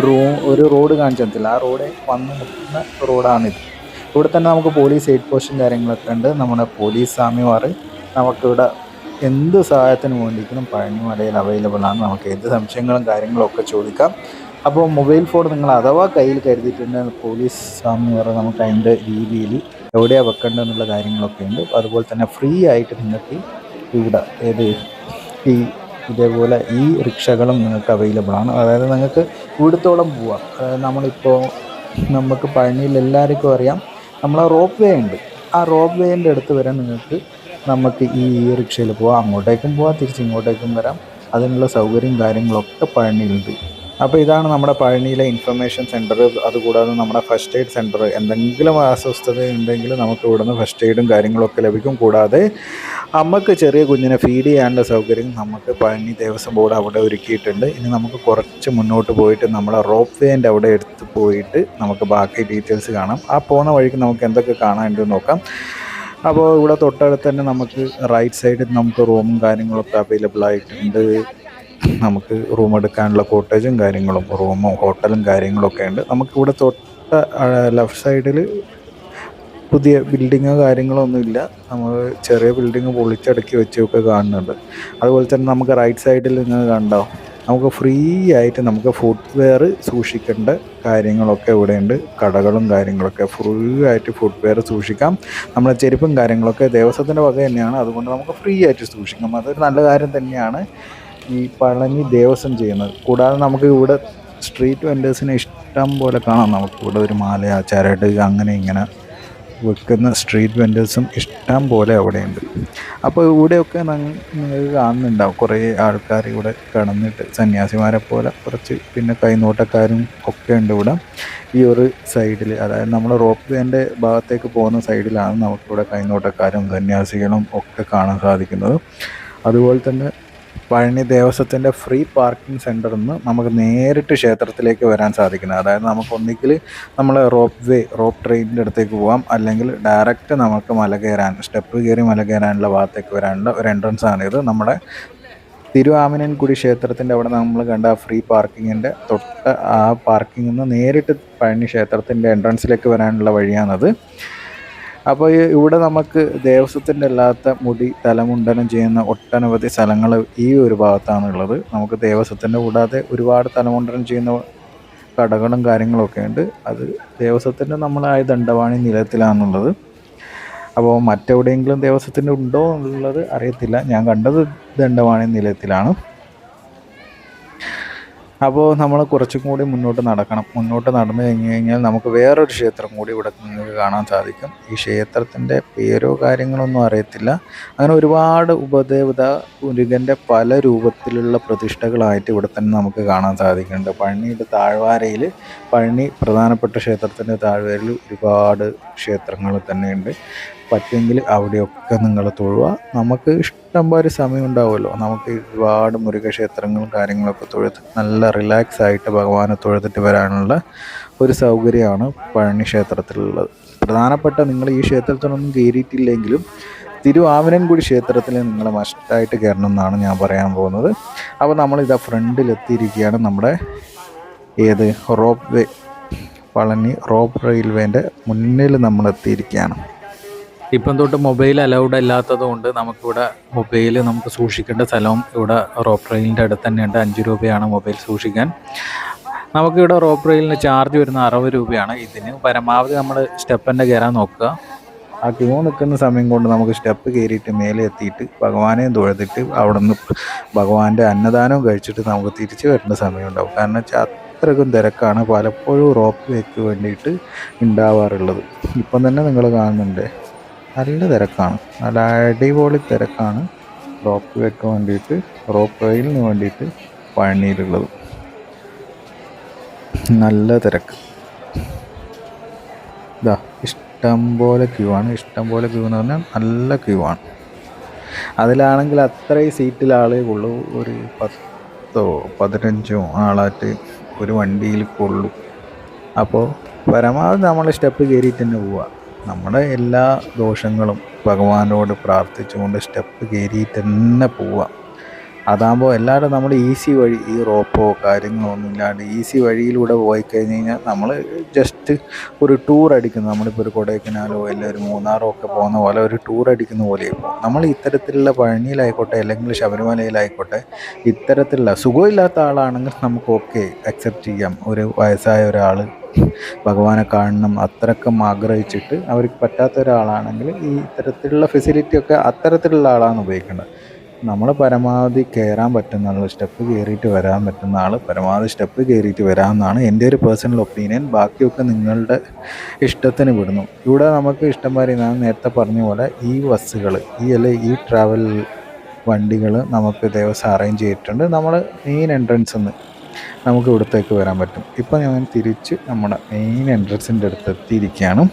റൂ ഒരു റോഡ് കാണിച്ചു തന്നില്ല ആ റോഡ് വന്ന് നിൽക്കുന്ന റോഡാണിത്. ഇവിടെ തന്നെ നമുക്ക് പോലീസ് എയ്ഡ് പോസ്റ്റും കാര്യങ്ങളൊക്കെ ഉണ്ട്. നമ്മുടെ പോലീസ് സ്വാമിമാർ നമുക്കിവിടെ എന്ത് സഹായത്തിന് വേണ്ടിയിട്ടും പഴനിമലയിൽ അവൈലബിൾ ആണ്. നമുക്ക് എന്ത് സംശയങ്ങളും കാര്യങ്ങളും ഒക്കെ ചോദിക്കാം. അപ്പോൾ മൊബൈൽ ഫോൺ നിങ്ങൾ അഥവാ കയ്യിൽ കരുതിയിട്ടുണ്ടെങ്കിൽ പോലീസ് സ്വാമി സ്വാമിമാർ നമുക്ക് അതിന്റെ രീതിയിൽ എവിടെയാണ് വെക്കേണ്ടതെന്നുള്ള കാര്യങ്ങളൊക്കെ ഉണ്ട്. അതുപോലെ തന്നെ ഫ്രീ ആയിട്ട് നിങ്ങൾക്ക് ഇവിടെ ഏത് ഈ ഇതേപോലെ ഈ റിക്ഷകളും നിങ്ങൾക്ക് അവൈലബിൾ ആണ്. അതായത് നിങ്ങൾക്ക് ഇവിടത്തോളം പോവാം. അതായത് നമ്മളിപ്പോൾ നമുക്ക് പഴനിയിൽ എല്ലാവർക്കും അറിയാം. നമ്മളെ റോപ്പ് വേ ഉണ്ട്. ആ റോപ്പ് വേന്റെ അടുത്ത് വരെ നിങ്ങൾക്ക് നമുക്ക് ഈ റിക്ഷയിൽ പോവാം. അങ്ങോട്ടേക്കും പോവാം തിരിച്ച് ഇങ്ങോട്ടേക്കും വരാം. അതിനുള്ള സൗകര്യം കാര്യങ്ങളൊക്കെ പഴനിയിലുണ്ട്. അപ്പോൾ ഇതാണ് നമ്മുടെ പഴനിയിലെ ഇൻഫർമേഷൻ സെന്റർ അതുകൂടാതെ നമ്മുടെ ഫസ്റ്റ് എയ്ഡ് സെന്റർ എന്തെങ്കിലും അസ്വസ്ഥത ഉണ്ടെങ്കിൽ നമുക്ക് ഇവിടുന്ന് ഫസ്റ്റ് എയ്ഡും കാര്യങ്ങളൊക്കെ ലഭിക്കും. കൂടാതെ അമ്മയ്ക്ക് ചെറിയ കുഞ്ഞിനെ ഫീഡ് ചെയ്യാനുള്ള സൗകര്യം നമുക്ക് പഴനി ദേവസ്വം ബോർഡ് അവിടെ ഒരുക്കിയിട്ടുണ്ട്. ഇനി നമുക്ക് കുറച്ച് മുന്നോട്ട് പോയിട്ട് നമ്മുടെ റോപ്പ് വേന്റെ അവിടെ എടുത്ത് പോയിട്ട് നമുക്ക് ബാക്കി ഡീറ്റെയിൽസ് കാണാം. ആ പോണ വഴിക്ക് നമുക്ക് എന്തൊക്കെ കാണാനുണ്ടെന്ന് നോക്കാം. അപ്പോൾ ഇവിടെ തൊട്ടടുത്ത് തന്നെ നമുക്ക് റൈറ്റ് സൈഡിൽ നമുക്ക് റൂമും കാര്യങ്ങളൊക്കെ അവൈലബിൾ ആയിട്ടുണ്ട്. നമുക്ക് റൂം എടുക്കാനുള്ള കോട്ടേജും കാര്യങ്ങളും റൂമും ഹോട്ടലും കാര്യങ്ങളൊക്കെ ഉണ്ട്. നമുക്ക് ഇവിടെ തൊട്ട ലെഫ്റ്റ് സൈഡിൽ പുതിയ ബിൽഡിങ്ങോ കാര്യങ്ങളോ ഒന്നുമില്ല നമ്മൾ ചെറിയ ബിൽഡിങ് പൊളിച്ചടക്കി വെച്ചൊക്കെ കാണുന്നുണ്ട്. അതുപോലെ തന്നെ നമുക്ക് റൈറ്റ് സൈഡിൽ നിങ്ങൾ കണ്ടോ? നമുക്ക് ഫ്രീ ആയിട്ട് നമുക്ക് ഫുട്വെയർ സൂക്ഷിക്കേണ്ട കാര്യങ്ങളൊക്കെ ഇവിടെയുണ്ട്. കടകളും കാര്യങ്ങളൊക്കെ ഫ്രീ ആയിട്ട് ഫുട്വെയർ സൂക്ഷിക്കാം. നമ്മളെ ചെരുപ്പും കാര്യങ്ങളൊക്കെ ദേവസ്വത്തിന്റെ വക തന്നെയാണ്. അതുകൊണ്ട് നമുക്ക് ഫ്രീ ആയിട്ട് സൂക്ഷിക്കാം. അതൊരു നല്ല കാര്യം തന്നെയാണ് ഈ പളനി ദേവസ്വം ചെയ്യുന്നത്. കൂടാതെ നമുക്ക് ഇവിടെ സ്ട്രീറ്റ് വെൻഡേഴ്സിനെ ഇഷ്ടം പോലെ കാണാം. നമുക്ക് ഇവിടെ ഒരു മാല ചരട് അങ്ങനെ ഇങ്ങനെ വിൽക്കുന്ന സ്ട്രീറ്റ് വെൻഡേഴ്സും ഇഷ്ടം പോലെ അവിടെയുണ്ട്. അപ്പോൾ ഇവിടെയൊക്കെ നിങ്ങൾ കാണുന്നുണ്ടാവും. കുറേ ആൾക്കാർ ഇവിടെ കിടന്നിട്ട് സന്യാസിമാരെ പോലെ കുറച്ച് പിന്നെ കൈനോട്ടക്കാരും ഒക്കെ ഉണ്ട് ഇവിടെ. ഈ ഒരു സൈഡിൽ അതായത് നമ്മൾ റോപ്പ് വേന്റെ ഭാഗത്തേക്ക് പോകുന്ന സൈഡിലാണ് നമുക്കിവിടെ കൈനോട്ടക്കാരും സന്യാസികളും ഒക്കെ കാണാൻ സാധിക്കുന്നത്. അതുപോലെ തന്നെ പഴനി ദേവസ്വത്തിന്റെ ഫ്രീ പാർക്കിംഗ് സെന്ററിൽ നിന്ന് നമുക്ക് നേരിട്ട് ക്ഷേത്രത്തിലേക്ക് വരാൻ സാധിക്കുന്നത്. അതായത് നമുക്ക് ഒന്നിക്കിൽ നമ്മൾ റോപ്പ് വേ റോപ്പ് ട്രെയിനിന്റെ അടുത്തേക്ക് പോകാം അല്ലെങ്കിൽ ഡയറക്റ്റ് നമുക്ക് മല കയറാൻ സ്റ്റെപ്പ് കയറി മല കയറാനുള്ള ഭാഗത്തേക്ക് വരാനുള്ള ഒരു എൻട്രൻസ് ആണിത് നമ്മുടെ തിരുവാമിനൻകുടി ക്ഷേത്രത്തിന്റെ അവിടെ നമ്മൾ കണ്ട ആ ഫ്രീ പാർക്കിങ്ങിന്റെ തൊട്ട് ആ പാർക്കിങ്ങിൽ നിന്ന് നേരിട്ട് പഴനി ക്ഷേത്രത്തിന്റെ എൻട്രൻസിലേക്ക് വരാനുള്ള വഴിയാണത്. അപ്പോൾ ഇവിടെ നമുക്ക് ദേവസ്വത്തിന്റെ അല്ലാത്ത മുടി തലമുണ്ടനം ചെയ്യുന്ന ഒട്ടനവധി സ്ഥലങ്ങൾ ഈ ഒരു ഭാഗത്താണ് ഉള്ളത് നമുക്ക് ദേവസ്വത്തിന്റെ കൂടാതെ ഒരുപാട് തലമുണ്ടനം ചെയ്യുന്ന കടകളും കാര്യങ്ങളൊക്കെ ഉണ്ട്. അത് ദേവസ്വത്തിന്റെ നമ്മളായ ദണ്ഡവാണി നിലത്തിലാണുള്ളത്. അപ്പോൾ മറ്റെവിടെയെങ്കിലും ദേവസ്വത്തിന്റെ ഉണ്ടോ എന്നുള്ളത് അറിയത്തില്ല. ഞാൻ കണ്ടത് ദണ്ഡവാണി നിലത്തിലാണ്. അപ്പോൾ നമ്മൾ കുറച്ചും കൂടി മുന്നോട്ട് നടക്കണം. മുന്നോട്ട് നടന്നു കഴിഞ്ഞ് കഴിഞ്ഞാൽ നമുക്ക് വേറൊരു ക്ഷേത്രം കൂടി ഇവിടെ നിങ്ങൾക്ക് കാണാൻ സാധിക്കും. ഈ ക്ഷേത്രത്തിന്റെ പേരോ കാര്യങ്ങളൊന്നും അറിയത്തില്ല. അങ്ങനെ ഒരുപാട് ഉപദേവത മുരുകന്റെ പല രൂപത്തിലുള്ള പ്രതിഷ്ഠകളായിട്ട് ഇവിടെ തന്നെ നമുക്ക് കാണാൻ സാധിക്കുന്നുണ്ട്. പഴനിയുടെ താഴ്വാരയിൽ പഴനി പ്രധാനപ്പെട്ട ക്ഷേത്രത്തിന്റെ താഴ്വരയിൽ ഒരുപാട് ക്ഷേത്രങ്ങൾ തന്നെയുണ്ട്. പറ്റുമെങ്കിൽ അവിടെയൊക്കെ നിങ്ങൾ തൊഴുക നമുക്ക് ഇഷ്ടം ഇഷ്ടംപോലെ സമയം ഉണ്ടാവുമല്ലോ നമുക്ക് ഒരുപാട് മുരുകക്ഷേത്രങ്ങളും കാര്യങ്ങളൊക്കെ തൊഴുത് നല്ല റിലാക്സ് ആയിട്ട് ഭഗവാനെ തൊഴുതിട്ട് വരാനുള്ള ഒരു സൗകര്യമാണ് പഴനി ക്ഷേത്രത്തിലുള്ളത് പ്രധാനപ്പെട്ട നിങ്ങൾ ഈ ക്ഷേത്രത്തിലൊന്നും കയറിയിട്ടില്ലെങ്കിലും തിരുവാമനൻകുടി ക്ഷേത്രത്തിൽ നിങ്ങൾ മസ്റ്റായിട്ട് കയറണം എന്നാണ് ഞാൻ പറയാൻ പോകുന്നത്. അപ്പോൾ നമ്മളിതാ ഫ്രണ്ടിലെത്തിയിരിക്കുകയാണ് നമ്മുടെ ഏത് റോപ്പ് വേ പളനി റോപ്പ് റെയിൽവേന്റെ മുന്നിൽ നമ്മൾ എത്തിയിരിക്കുകയാണ് ഇപ്പം തൊട്ട് മൊബൈൽ അലൗഡ് അല്ലാത്തത് കൊണ്ട് നമുക്കിവിടെ മൊബൈൽ നമുക്ക് സൂക്ഷിക്കേണ്ട സ്ഥലവും ഇവിടെ റോപ്പ് റെയിലിന്റെ അടുത്ത് തന്നെയുണ്ട്. അഞ്ച് രൂപയാണ് മൊബൈൽ സൂക്ഷിക്കാൻ. നമുക്കിവിടെ റോപ്പ് റെയിലിന് ചാർജ് വരുന്ന അറുപത് രൂപയാണ്. ഇതിന് പരമാവധി നമ്മൾ സ്റ്റെപ്പന്റെ കയറാൻ നോക്കുക. ആ ക്യൂ നിൽക്കുന്ന സമയം കൊണ്ട് നമുക്ക് സ്റ്റെപ്പ് കയറിയിട്ട് മേലെ എത്തിയിട്ട് ഭഗവാനെയും തൊഴുതിട്ട് നിന്ന് ഭഗവാന്റെ അന്നദാനവും കഴിച്ചിട്ട് നമുക്ക് തിരിച്ചു വരേണ്ട സമയം ഉണ്ടാവും. കാരണം വെച്ചാൽ അത്രയ്ക്കും തിരക്കാണ് പലപ്പോഴും റോപ്പ് വേക്ക് വേണ്ടിയിട്ട് ഉണ്ടാവാറുള്ളത്. ഇപ്പം തന്നെ നിങ്ങൾ കാണുന്നുണ്ട്. നല്ല തിരക്കാണ്. നല്ല അടിപൊളി തിരക്കാണ്. റോപ്പ് വേക്ക് വേണ്ടിയിട്ട് റോപ്പ് വേയിലിന് വേണ്ടിയിട്ട് പഴനിയിലുള്ളത് നല്ല തിരക്ക്. ഇതാ ഇഷ്ടം പോലെ ക്യൂ ആണ്. ഇഷ്ടം പോലെ ക്യൂ എന്ന് പറഞ്ഞാൽ നല്ല ക്യൂ ആണ്. അതിലാണെങ്കിൽ അത്രയും സീറ്റിൽ ആളേ ഉള്ളൂ. ഒരു പത്തോ പതിനഞ്ചോ ആളായിട്ട് ഒരു വണ്ടിയിൽ കൊള്ളൂ അപ്പോൾ പരമാവധി നമ്മൾ സ്റ്റെപ്പ് കയറിയിട്ട് തന്നെ പോവുക നമ്മുടെ എല്ലാ ദോഷങ്ങളും ഭഗവാനോട് പ്രാർത്ഥിച്ചുകൊണ്ട് സ്റ്റെപ്പ് കയറിയിട്ട് തന്നെ പോവാം. അതാകുമ്പോൾ എല്ലാവരും നമ്മൾ ഈസി വഴി ഈ റോപ്പോ കാര്യങ്ങളോ ഒന്നും ഇല്ലാണ്ട് ഈസി വഴിയിലൂടെ പോയി കഴിഞ്ഞ് കഴിഞ്ഞാൽ നമ്മൾ ജസ്റ്റ് ഒരു ടൂർ അടിക്കുന്നു നമ്മളിപ്പോൾ ഒരു കൊടൈക്കനാലോ അല്ലെങ്കിൽ ഒരു മൂന്നാറോ ഒക്കെ പോകുന്ന പോലെ ഒരു ടൂർ അടിക്കുന്ന പോലെ പോകും നമ്മൾ ഇത്തരത്തിലുള്ള പഴനിയിലായിക്കോട്ടെ അല്ലെങ്കിൽ ശബരിമലയിലായിക്കോട്ടെ ഇത്തരത്തിലുള്ള സുഖമില്ലാത്ത ആളാണെങ്കിൽ നമുക്ക് ഓക്കെ അക്സെപ്റ്റ് ചെയ്യാം. ഒരു വയസ്സായ ഒരാൾ ഭഗവാനെ കാണണം അത്രക്കും ആഗ്രഹിച്ചിട്ട് അവർക്ക് പറ്റാത്ത ഒരാളാണെങ്കിൽ ഈ ഇത്തരത്തിലുള്ള ഫെസിലിറ്റിയൊക്കെ അത്തരത്തിലുള്ള ആളാണ് ഉപയോഗിക്കേണ്ടത്. നമ്മൾ പരമാവധി കയറാൻ പറ്റുന്ന ആൾ സ്റ്റെപ്പ് കയറിയിട്ട് വരാൻ പറ്റുന്ന ആൾ പരമാവധി സ്റ്റെപ്പ് കയറിയിട്ട് വരാമെന്നാണ് എന്റെ ഒരു പേഴ്സണൽ ഒപ്പീനിയൻ ബാക്കിയൊക്കെ നിങ്ങളുടെ ഇഷ്ടത്തിന് വിടുന്നു. ഇവിടെ നമുക്ക് ഇഷ്ടം പോലെ ഞാൻ നേരത്തെ പറഞ്ഞ പോലെ ഈ ബസ്സുകൾ ഈ അല്ലെ ഈ ട്രാവൽ വണ്ടികൾ നമുക്ക് ദേവസ്വം അറേഞ്ച് ചെയ്തിട്ടുണ്ട്. നമ്മൾ മെയിൻ എൻട്രൻസ് നിന്ന് നമുക്ക് ഇവിടത്തേക്ക് വരാൻ പറ്റും. ഇപ്പോൾ ഞാൻ തിരിച്ച് നമ്മുടെ മെയിൻ എൻട്രൻസിന്റെ അടുത്ത് എത്തിയിരിക്കുകയാണ്.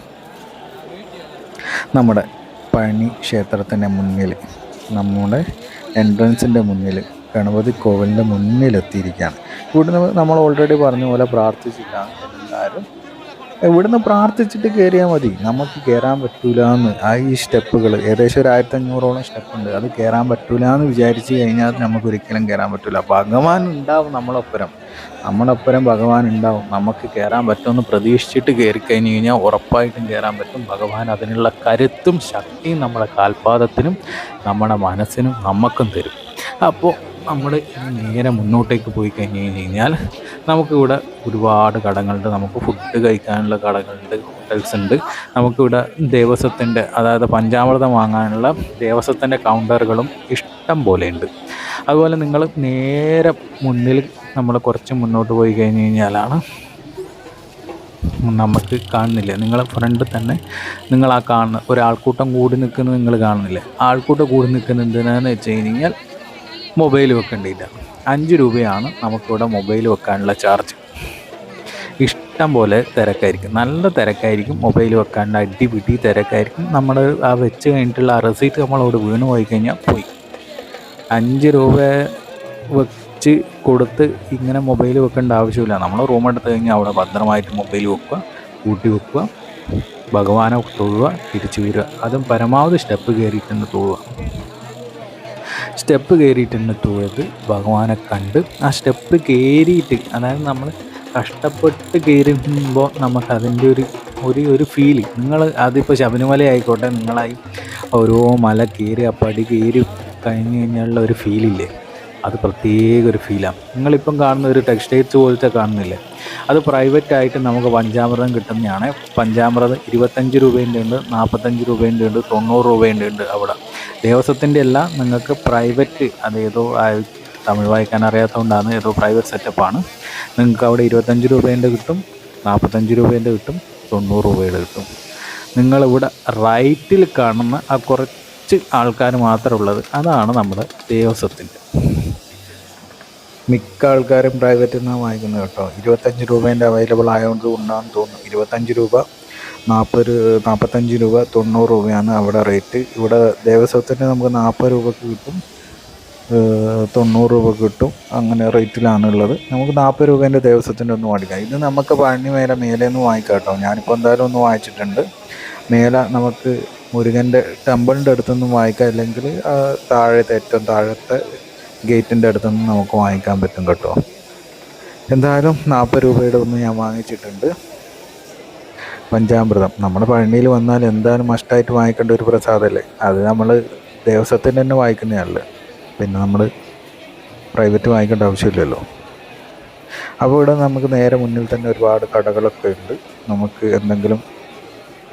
നമ്മുടെ പഴനി ക്ഷേത്രത്തിന്റെ മുന്നിൽ നമ്മുടെ എൻട്രൻസിന്റെ മുന്നിൽ ഗണപതി കോവിലിന്റെ മുന്നിലെത്തിയിരിക്കുകയാണ് ഇവിടുന്ന് നമ്മൾ ഓൾറെഡി പറഞ്ഞ പോലെ പ്രാർത്ഥിച്ചിട്ടാണ് എല്ലാവരും ഇവിടുന്ന് പ്രാർത്ഥിച്ചിട്ട് കയറിയാൽ മതി. നമുക്ക് കയറാൻ പറ്റൂല എന്ന് ആ ഈ സ്റ്റെപ്പുകൾ ഏകദേശം ഒരു ആയിരത്തഞ്ഞൂറോളം സ്റ്റെപ്പ് ഉണ്ട് അത് കയറാൻ പറ്റൂല എന്ന് വിചാരിച്ച് കഴിഞ്ഞാൽ നമുക്ക് ഒരിക്കലും കയറാൻ പറ്റൂല. ഭഗവാൻ ഉണ്ടാവും നമ്മളൊപ്പരം. നമ്മളൊപ്പരം ഭഗവാൻ ഉണ്ടാവും. നമുക്ക് കയറാൻ പറ്റുമെന്ന് പ്രതീക്ഷിച്ചിട്ട് കയറി കഴിഞ്ഞ് കഴിഞ്ഞാൽ ഉറപ്പായിട്ടും കയറാൻ പറ്റും. ഭഗവാൻ അതിനുള്ള കരുത്തും ശക്തിയും നമ്മുടെ കാൽപാദത്തിനും നമ്മുടെ മനസ്സിനും നമുക്കും തരും. അപ്പോൾ നമ്മൾ നേരെ മുന്നോട്ടേക്ക് പോയി കഴിഞ്ഞ് കഴിഞ്ഞാൽ നമുക്കിവിടെ ഒരുപാട് കടങ്ങളുണ്ട്. നമുക്ക് ഫുഡ് കഴിക്കാനുള്ള കടകളുണ്ട് ഹോട്ടൽസ് ഉണ്ട്. നമുക്കിവിടെ ദേവസ്വത്തിന്റെ അതായത് പഞ്ചാമൃതം വാങ്ങാനുള്ള ദേവസ്വത്തിന്റെ കൗണ്ടറുകളും ഇഷ്ടം പോലെ ഉണ്ട്. അതുപോലെ നിങ്ങൾ നേരെ മുന്നിൽ നമ്മൾ കുറച്ച് മുന്നോട്ട് പോയി കഴിഞ്ഞ് കഴിഞ്ഞാലാണ് നമുക്ക് കാണുന്നില്ല. നിങ്ങളെ ഫ്രണ്ട് തന്നെ നിങ്ങൾ ആ കാണുന്ന ഒരാൾക്കൂട്ടം കൂടി നിൽക്കുന്നത് നിങ്ങൾ കാണുന്നില്ല. ആൾക്കൂട്ടം കൂടി നിൽക്കുന്നത് എന്തിനാന്ന് വെച്ച് കഴിഞ്ഞാൽ മൊബൈൽ വെക്കേണ്ടിയില്ല. അഞ്ച് രൂപയാണ് നമുക്കിവിടെ മൊബൈൽ വെക്കാനുള്ള ചാർജ്. ഇഷ്ടം പോലെ തിരക്കായിരിക്കും. നല്ല തിരക്കായിരിക്കും മൊബൈൽ വെക്കാനുള്ള അടിപിടി തിരക്കായിരിക്കും. നമ്മൾ ആ വെച്ച് കഴിഞ്ഞിട്ടുള്ള ആ റെസീറ്റ് നമ്മളവിടെ വീണ് പോയി കഴിഞ്ഞാൽ പോയി. അഞ്ച് രൂപ വെച്ച് കൊടുത്ത് ഇങ്ങനെ മൊബൈൽ വെക്കേണ്ട ആവശ്യമില്ല. നമ്മൾ റൂം എടുത്ത് കഴിഞ്ഞാൽ അവിടെ ഭദ്രമായിട്ട് മൊബൈൽ വെക്കുക കൂട്ടി വെക്കുക ഭഗവാനെ തൊഴുക തിരിച്ചു വരിക. അതും പരമാവധി സ്റ്റെപ്പ് കയറിയിട്ടുണ്ട് തൊഴുക. സ്റ്റെപ്പ് കയറിയിട്ടാണ് തൊഴുത് ഭഗവാനെ കണ്ട് ആ സ്റ്റെപ്പ് കയറിയിട്ട് അതായത് നമ്മൾ കഷ്ടപ്പെട്ട് കയറുമ്പോൾ നമുക്ക് അതിന്റെ ഒരു ഒരു ഒരു ഫീൽ. നിങ്ങൾ അതിപ്പോൾ ശബരിമല ആയിക്കോട്ടെ നിങ്ങളായി ഓരോ മല കയറി ആ പടി കയറി കഴിഞ്ഞ് കഴിഞ്ഞാലുള്ള ഒരു ഫീലില്ലേ? അത് പ്രത്യേക ഒരു ഫീലാണ് നിങ്ങളിപ്പം കാണുന്ന ഒരു ടെക്സ്റ്റൈൽസ് പോലത്തെ കാണുന്നില്ലേ? അത് പ്രൈവറ്റ് ആയിട്ട് നമുക്ക് പഞ്ചാമൃതം കിട്ടുന്നതാണ്. പഞ്ചാമൃതം ഇരുപത്തഞ്ച് രൂപേന്റെ ഉണ്ട് നാൽപ്പത്തഞ്ച് രൂപേന്റെ ഉണ്ട് തൊണ്ണൂറ് രൂപേന്റെ ഉണ്ട് അവിടെ. ദേവസ്വത്തിന്റെ അല്ല നിങ്ങൾക്ക് പ്രൈവറ്റ് അത് ഏതോ ആ- തമിഴ് വായിക്കാൻ അറിയാത്തതുകൊണ്ടാണ് ഏതോ പ്രൈവറ്റ് സെറ്റപ്പാണ് നിങ്ങൾക്ക് അവിടെ ഇരുപത്തഞ്ച് രൂപേന്റെ കിട്ടും നാൽപ്പത്തഞ്ച് രൂപേന്റെ കിട്ടും തൊണ്ണൂറ് രൂപയുടെ കിട്ടും. നിങ്ങളിവിടെ റൈറ്റിൽ കാണുന്ന ആ കുറച്ച് ആൾക്കാർ മാത്രമേ ഉള്ളത്. അതാണ് നമ്മുടെ ദേവസ്വത്തിന്റെ മിക്ക ആൾക്കാരും പ്രൈവറ്റിൽ നിന്നാണ് വാങ്ങിക്കുന്നത് കേട്ടോ. ഇരുപത്തഞ്ച് രൂപേന്റെ അവൈലബിൾ ആയതുകൊണ്ട് കൊണ്ടാണെന്ന് തോന്നുന്നു. ഇരുപത്തഞ്ച് രൂപ നാൽപ്പത് നാൽപ്പത്തഞ്ച് രൂപ തൊണ്ണൂറ് രൂപയാണ് അവിടെ റേറ്റ്. ഇവിടെ ദേവസ്വത്തിന് നമുക്ക് നാൽപ്പത് രൂപക്ക് കിട്ടും തൊണ്ണൂറ് രൂപ കിട്ടും. അങ്ങനെ റേറ്റിലാണ് ഉള്ളത്. നമുക്ക് നാൽപ്പത് രൂപേന്റെ ദേവസ്വത്തിന്റെ ഒന്ന് വാങ്ങിക്കാം. ഇത് നമുക്ക് പഴനി മേലെ മേലെ നിന്ന് വാങ്ങിക്കാം കേട്ടോ ഞാനിപ്പോൾ എന്തായാലും ഒന്ന് വാങ്ങിച്ചിട്ടുണ്ട്. മേലെ നമുക്ക് മുരുകന്റെ ടെമ്പിളിന്റെ അടുത്തൊന്നും വാങ്ങിക്കാം. അല്ലെങ്കിൽ താഴത്തെ ഏറ്റവും താഴത്തെ ഗേറ്റിന്റെ അടുത്തൊന്നും നമുക്ക് വാങ്ങിക്കാൻ പറ്റും കേട്ടോ. എന്തായാലും നാൽപ്പത് രൂപയുടെ ഒന്ന് ഞാൻ വാങ്ങിച്ചിട്ടുണ്ട്. പഞ്ചാമൃതം. നമ്മൾ പഴനിയിൽ വന്നാൽ എന്തായാലും മസ്റ്റായിട്ട് വാങ്ങിക്കേണ്ട ഒരു പ്രസാദമല്ലേ അത് നമ്മൾ ദേവസ്വത്തിന് തന്നെ വായിക്കുന്നതല്ലേ പിന്നെ നമ്മൾ പ്രൈവറ്റ് വാങ്ങിക്കേണ്ട ആവശ്യമില്ലല്ലോ. അപ്പോൾ ഇവിടെ നമുക്ക് നേരെ മുന്നിൽ തന്നെ ഒരുപാട് കടകളൊക്കെ ഉണ്ട്. നമുക്ക് എന്തെങ്കിലും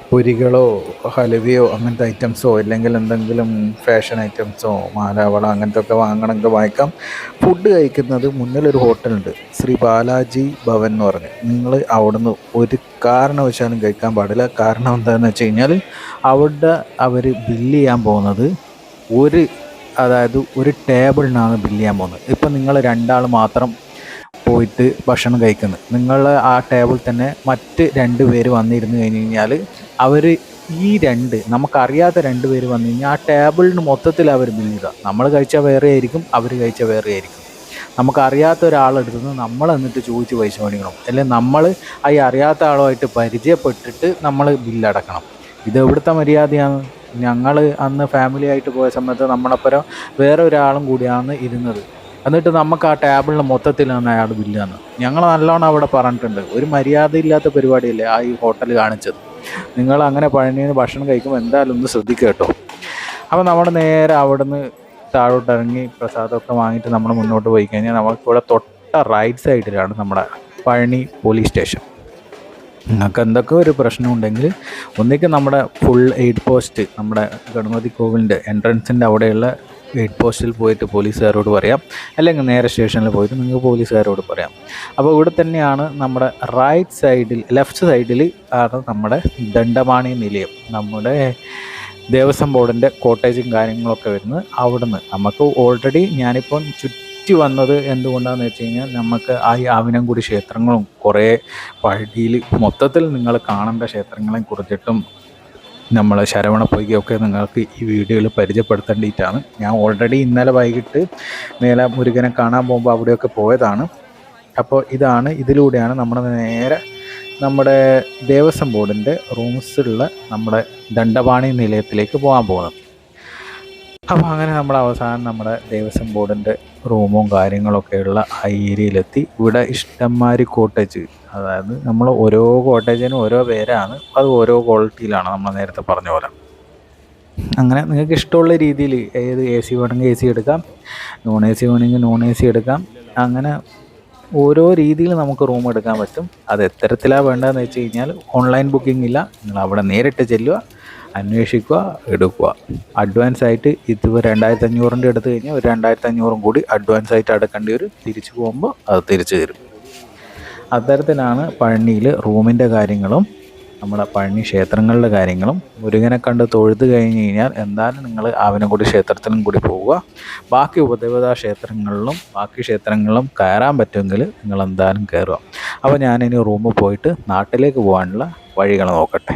പൊരികളോ ഹലുവയോ അങ്ങനത്തെ ഐറ്റംസോ അല്ലെങ്കിൽ എന്തെങ്കിലും ഫാഷൻ ഐറ്റംസോ മാലാവള അങ്ങനത്തെ ഒക്കെ വാങ്ങണമെങ്കിൽ വാങ്ങിക്കാം. ഫുഡ് കഴിക്കുന്നത് മുന്നിലൊരു ഹോട്ടലുണ്ട് ശ്രീ ബാലാജി ഭവൻ എന്ന് പറഞ്ഞ്. നിങ്ങൾ അവിടുന്ന് ഒരു കാരണവശാലും കഴിക്കാൻ പാടില്ല. കാരണം എന്താണെന്ന് വെച്ച് കഴിഞ്ഞാൽ അവിടെ അവർ ബില്ല് ചെയ്യാൻ പോകുന്നത് ഒരു അതായത് ഒരു ടേബിളിനാണ് ബില്ല് ചെയ്യാൻ പോകുന്നത്. ഇപ്പം നിങ്ങൾ രണ്ടാൾ മാത്രം പോയിട്ട് ഭക്ഷണം കഴിക്കുന്നത്. നിങ്ങൾ ആ ടേബിൾ തന്നെ മറ്റ് രണ്ട് പേര് വന്നിരുന്നു കഴിഞ്ഞ് കഴിഞ്ഞാൽ അവർ ഈ രണ്ട് നമുക്കറിയാത്ത രണ്ട് പേര് വന്നു കഴിഞ്ഞാൽ ആ ടേബിളിന് മൊത്തത്തിൽ അവർ ബില്ല് നമ്മൾ കഴിച്ചാൽ വേറെ ആയിരിക്കും അവർ കഴിച്ചാൽ വേറെ ആയിരിക്കും. നമുക്കറിയാത്ത ഒരാളെടുത്തു നിന്ന് നമ്മൾ എന്നിട്ട് ചോദിച്ച് പൈസ മേടിക്കണം. അല്ലെങ്കിൽ നമ്മൾ ഈ അറിയാത്ത ആളുമായിട്ട് പരിചയപ്പെട്ടിട്ട് നമ്മൾ ബില്ലടക്കണം ഇത് എവിടുത്തെ മര്യാദയാണ്? ഞങ്ങൾ അന്ന് ഫാമിലി ആയിട്ട് പോയ സമയത്ത് നമ്മളപ്പുറം വേറെ ഒരാളും കൂടിയാണ് ഇരുന്നത്. എന്നിട്ട് നമുക്ക് ആ ടേബിളിന് മൊത്തത്തിലാണ് അയാൾ ബില്ലാന്ന് ഞങ്ങൾ നല്ലോണം അവിടെ പറഞ്ഞിട്ടുണ്ട്. ഒരു മര്യാദയില്ലാത്ത പരിപാടിയല്ലേ ആ ഈ ഹോട്ടൽ കാണിച്ചത്? നിങ്ങൾ അങ്ങനെ പഴനിന്ന് നിന്ന് ഭക്ഷണം കഴിക്കുമ്പോൾ എന്തായാലും ഒന്ന് ശ്രദ്ധിക്കുക കേട്ടോ. അപ്പോൾ നമ്മൾ നേരെ അവിടുന്ന് താഴോട്ട് ഇറങ്ങി പ്രസാദമൊക്കെ വാങ്ങിയിട്ട് നമ്മൾ മുന്നോട്ട് പോയി കഴിഞ്ഞാൽ നമുക്ക് ഇവിടെ തൊട്ട റൈറ്റ് സൈഡിലാണ് നമ്മുടെ പഴനി പോലീസ് സ്റ്റേഷൻ നിങ്ങൾക്ക് എന്തൊക്കെ ഒരു പ്രശ്നം ഉണ്ടെങ്കിൽ ഒന്നിക്ക് നമ്മുടെ ഫുൾ എയ്ഡ് പോസ്റ്റ് നമ്മുടെ ഗണപതി കോവിലിന്റെ എൻട്രൻസിന്റെ അവിടെയുള്ള എയ്ഡ് പോസ്റ്റിൽ പോയിട്ട് പോലീസുകാരോട് പറയാം. അല്ലെങ്കിൽ നേരെ സ്റ്റേഷനിൽ പോയിട്ട് നിങ്ങൾക്ക് പോലീസുകാരോട് പറയാം. അപ്പോൾ ഇവിടെ തന്നെയാണ് നമ്മുടെ റൈറ്റ് സൈഡിൽ ലെഫ്റ്റ് സൈഡിൽ ആണ് നമ്മുടെ ദണ്ഡമാണി നിലയം. നമ്മുടെ ദേവസ്വം ബോർഡിന്റെ കോട്ടേജും കാര്യങ്ങളൊക്കെ വരുന്നത് അവിടുന്ന്. നമുക്ക് ഓൾറെഡി ഞാനിപ്പോൾ ചുറ്റി വന്നത് എന്തുകൊണ്ടാണെന്ന് വെച്ച് കഴിഞ്ഞാൽ നമുക്ക് ആ ആവിനംകുടി ക്ഷേത്രങ്ങളും കുറേ പഴനിയിൽ മൊത്തത്തിൽ നിങ്ങൾ കാണേണ്ട ക്ഷേത്രങ്ങളെ കുറിച്ചിട്ടും നമ്മൾ ശരവണ പൊയ്കയൊക്കെ നിങ്ങൾക്ക് ഈ വീഡിയോയിൽ പരിചയപ്പെടുത്തേണ്ടിയിട്ടാണ്. ഞാൻ ഓൾറെഡി ഇന്നലെ വൈകിട്ട് മേല മുരുകനെ കാണാൻ പോകുമ്പോൾ അവിടെയൊക്കെ പോയതാണ്. അപ്പോൾ ഇതാണ് ഇതിലൂടെയാണ് നമ്മൾ നേരെ നമ്മുടെ ദേവസ്വം ബോർഡിന്റെ റൂംസിലുള്ള നമ്മുടെ ദണ്ഡപാണി നിലയത്തിലേക്ക് പോകാൻ പോകുന്നത്. അപ്പോൾ അങ്ങനെ നമ്മൾ അവസാനം നമ്മുടെ ദേവസ്വം ബോർഡിന്റെ റൂമും കാര്യങ്ങളൊക്കെ ഉള്ള ആ ഏരിയയിലെത്തി. ഇവിടെ ഇഷ്ടംമാതിരി കോട്ടേജ് അതായത് നമ്മൾ ഓരോ കോട്ടേജിനും ഓരോ പേരാണ്. അത് ഓരോ ക്വാളിറ്റിയിലാണ് നമ്മൾ നേരത്തെ പറഞ്ഞ പോലെ. അങ്ങനെ നിങ്ങൾക്ക് ഇഷ്ടമുള്ള രീതിയിൽ ഏത് എ സി വേണമെങ്കിൽ എ സി എടുക്കാം. നോൺ എ സി വേണമെങ്കിൽ നോൺ എ സി എടുക്കാം. അങ്ങനെ ഓരോ രീതിയിൽ നമുക്ക് റൂം എടുക്കാൻ പറ്റും. അത് എത്തരത്തിലാണ് വേണ്ടതെന്ന് വെച്ച് കഴിഞ്ഞാൽ ഓൺലൈൻ ബുക്കിംഗ് ഇല്ല. നിങ്ങൾ അവിടെ നേരിട്ട് ചെല്ലുക അന്വേഷിക്കുക എടുക്കുക. അഡ്വാൻസ് ആയിട്ട് ഇതിപ്പോൾ രണ്ടായിരത്തി അഞ്ഞൂറിന്റെ എടുത്തു കഴിഞ്ഞാൽ ഒരു രണ്ടായിരത്തി അഞ്ഞൂറും കൂടി അഡ്വാൻസ് ആയിട്ട് അടക്കേണ്ടി വരും. തിരിച്ചു പോകുമ്പോൾ അത് തിരിച്ചു തരും. അത്തരത്തിലാണ് പഴനിയിൽ റൂമിന്റെ കാര്യങ്ങളും നമ്മുടെ പഴനി ക്ഷേത്രങ്ങളുടെ കാര്യങ്ങളും. മുരുകനെ കണ്ട് തൊഴുത് കഴിഞ്ഞ് കഴിഞ്ഞാൽ എന്തായാലും നിങ്ങൾ ആവനംകുടി ക്ഷേത്രത്തിലും കൂടി പോവുക. ബാക്കി ഉപദേവതാ ക്ഷേത്രങ്ങളിലും ബാക്കി ക്ഷേത്രങ്ങളിലും കയറാൻ പറ്റുമെങ്കിൽ നിങ്ങൾ എന്തായാലും കയറുക. അപ്പോൾ ഞാനിനി റൂമിൽ പോയിട്ട് നാട്ടിലേക്ക് പോകാനുള്ള വഴികൾ നോക്കട്ടെ.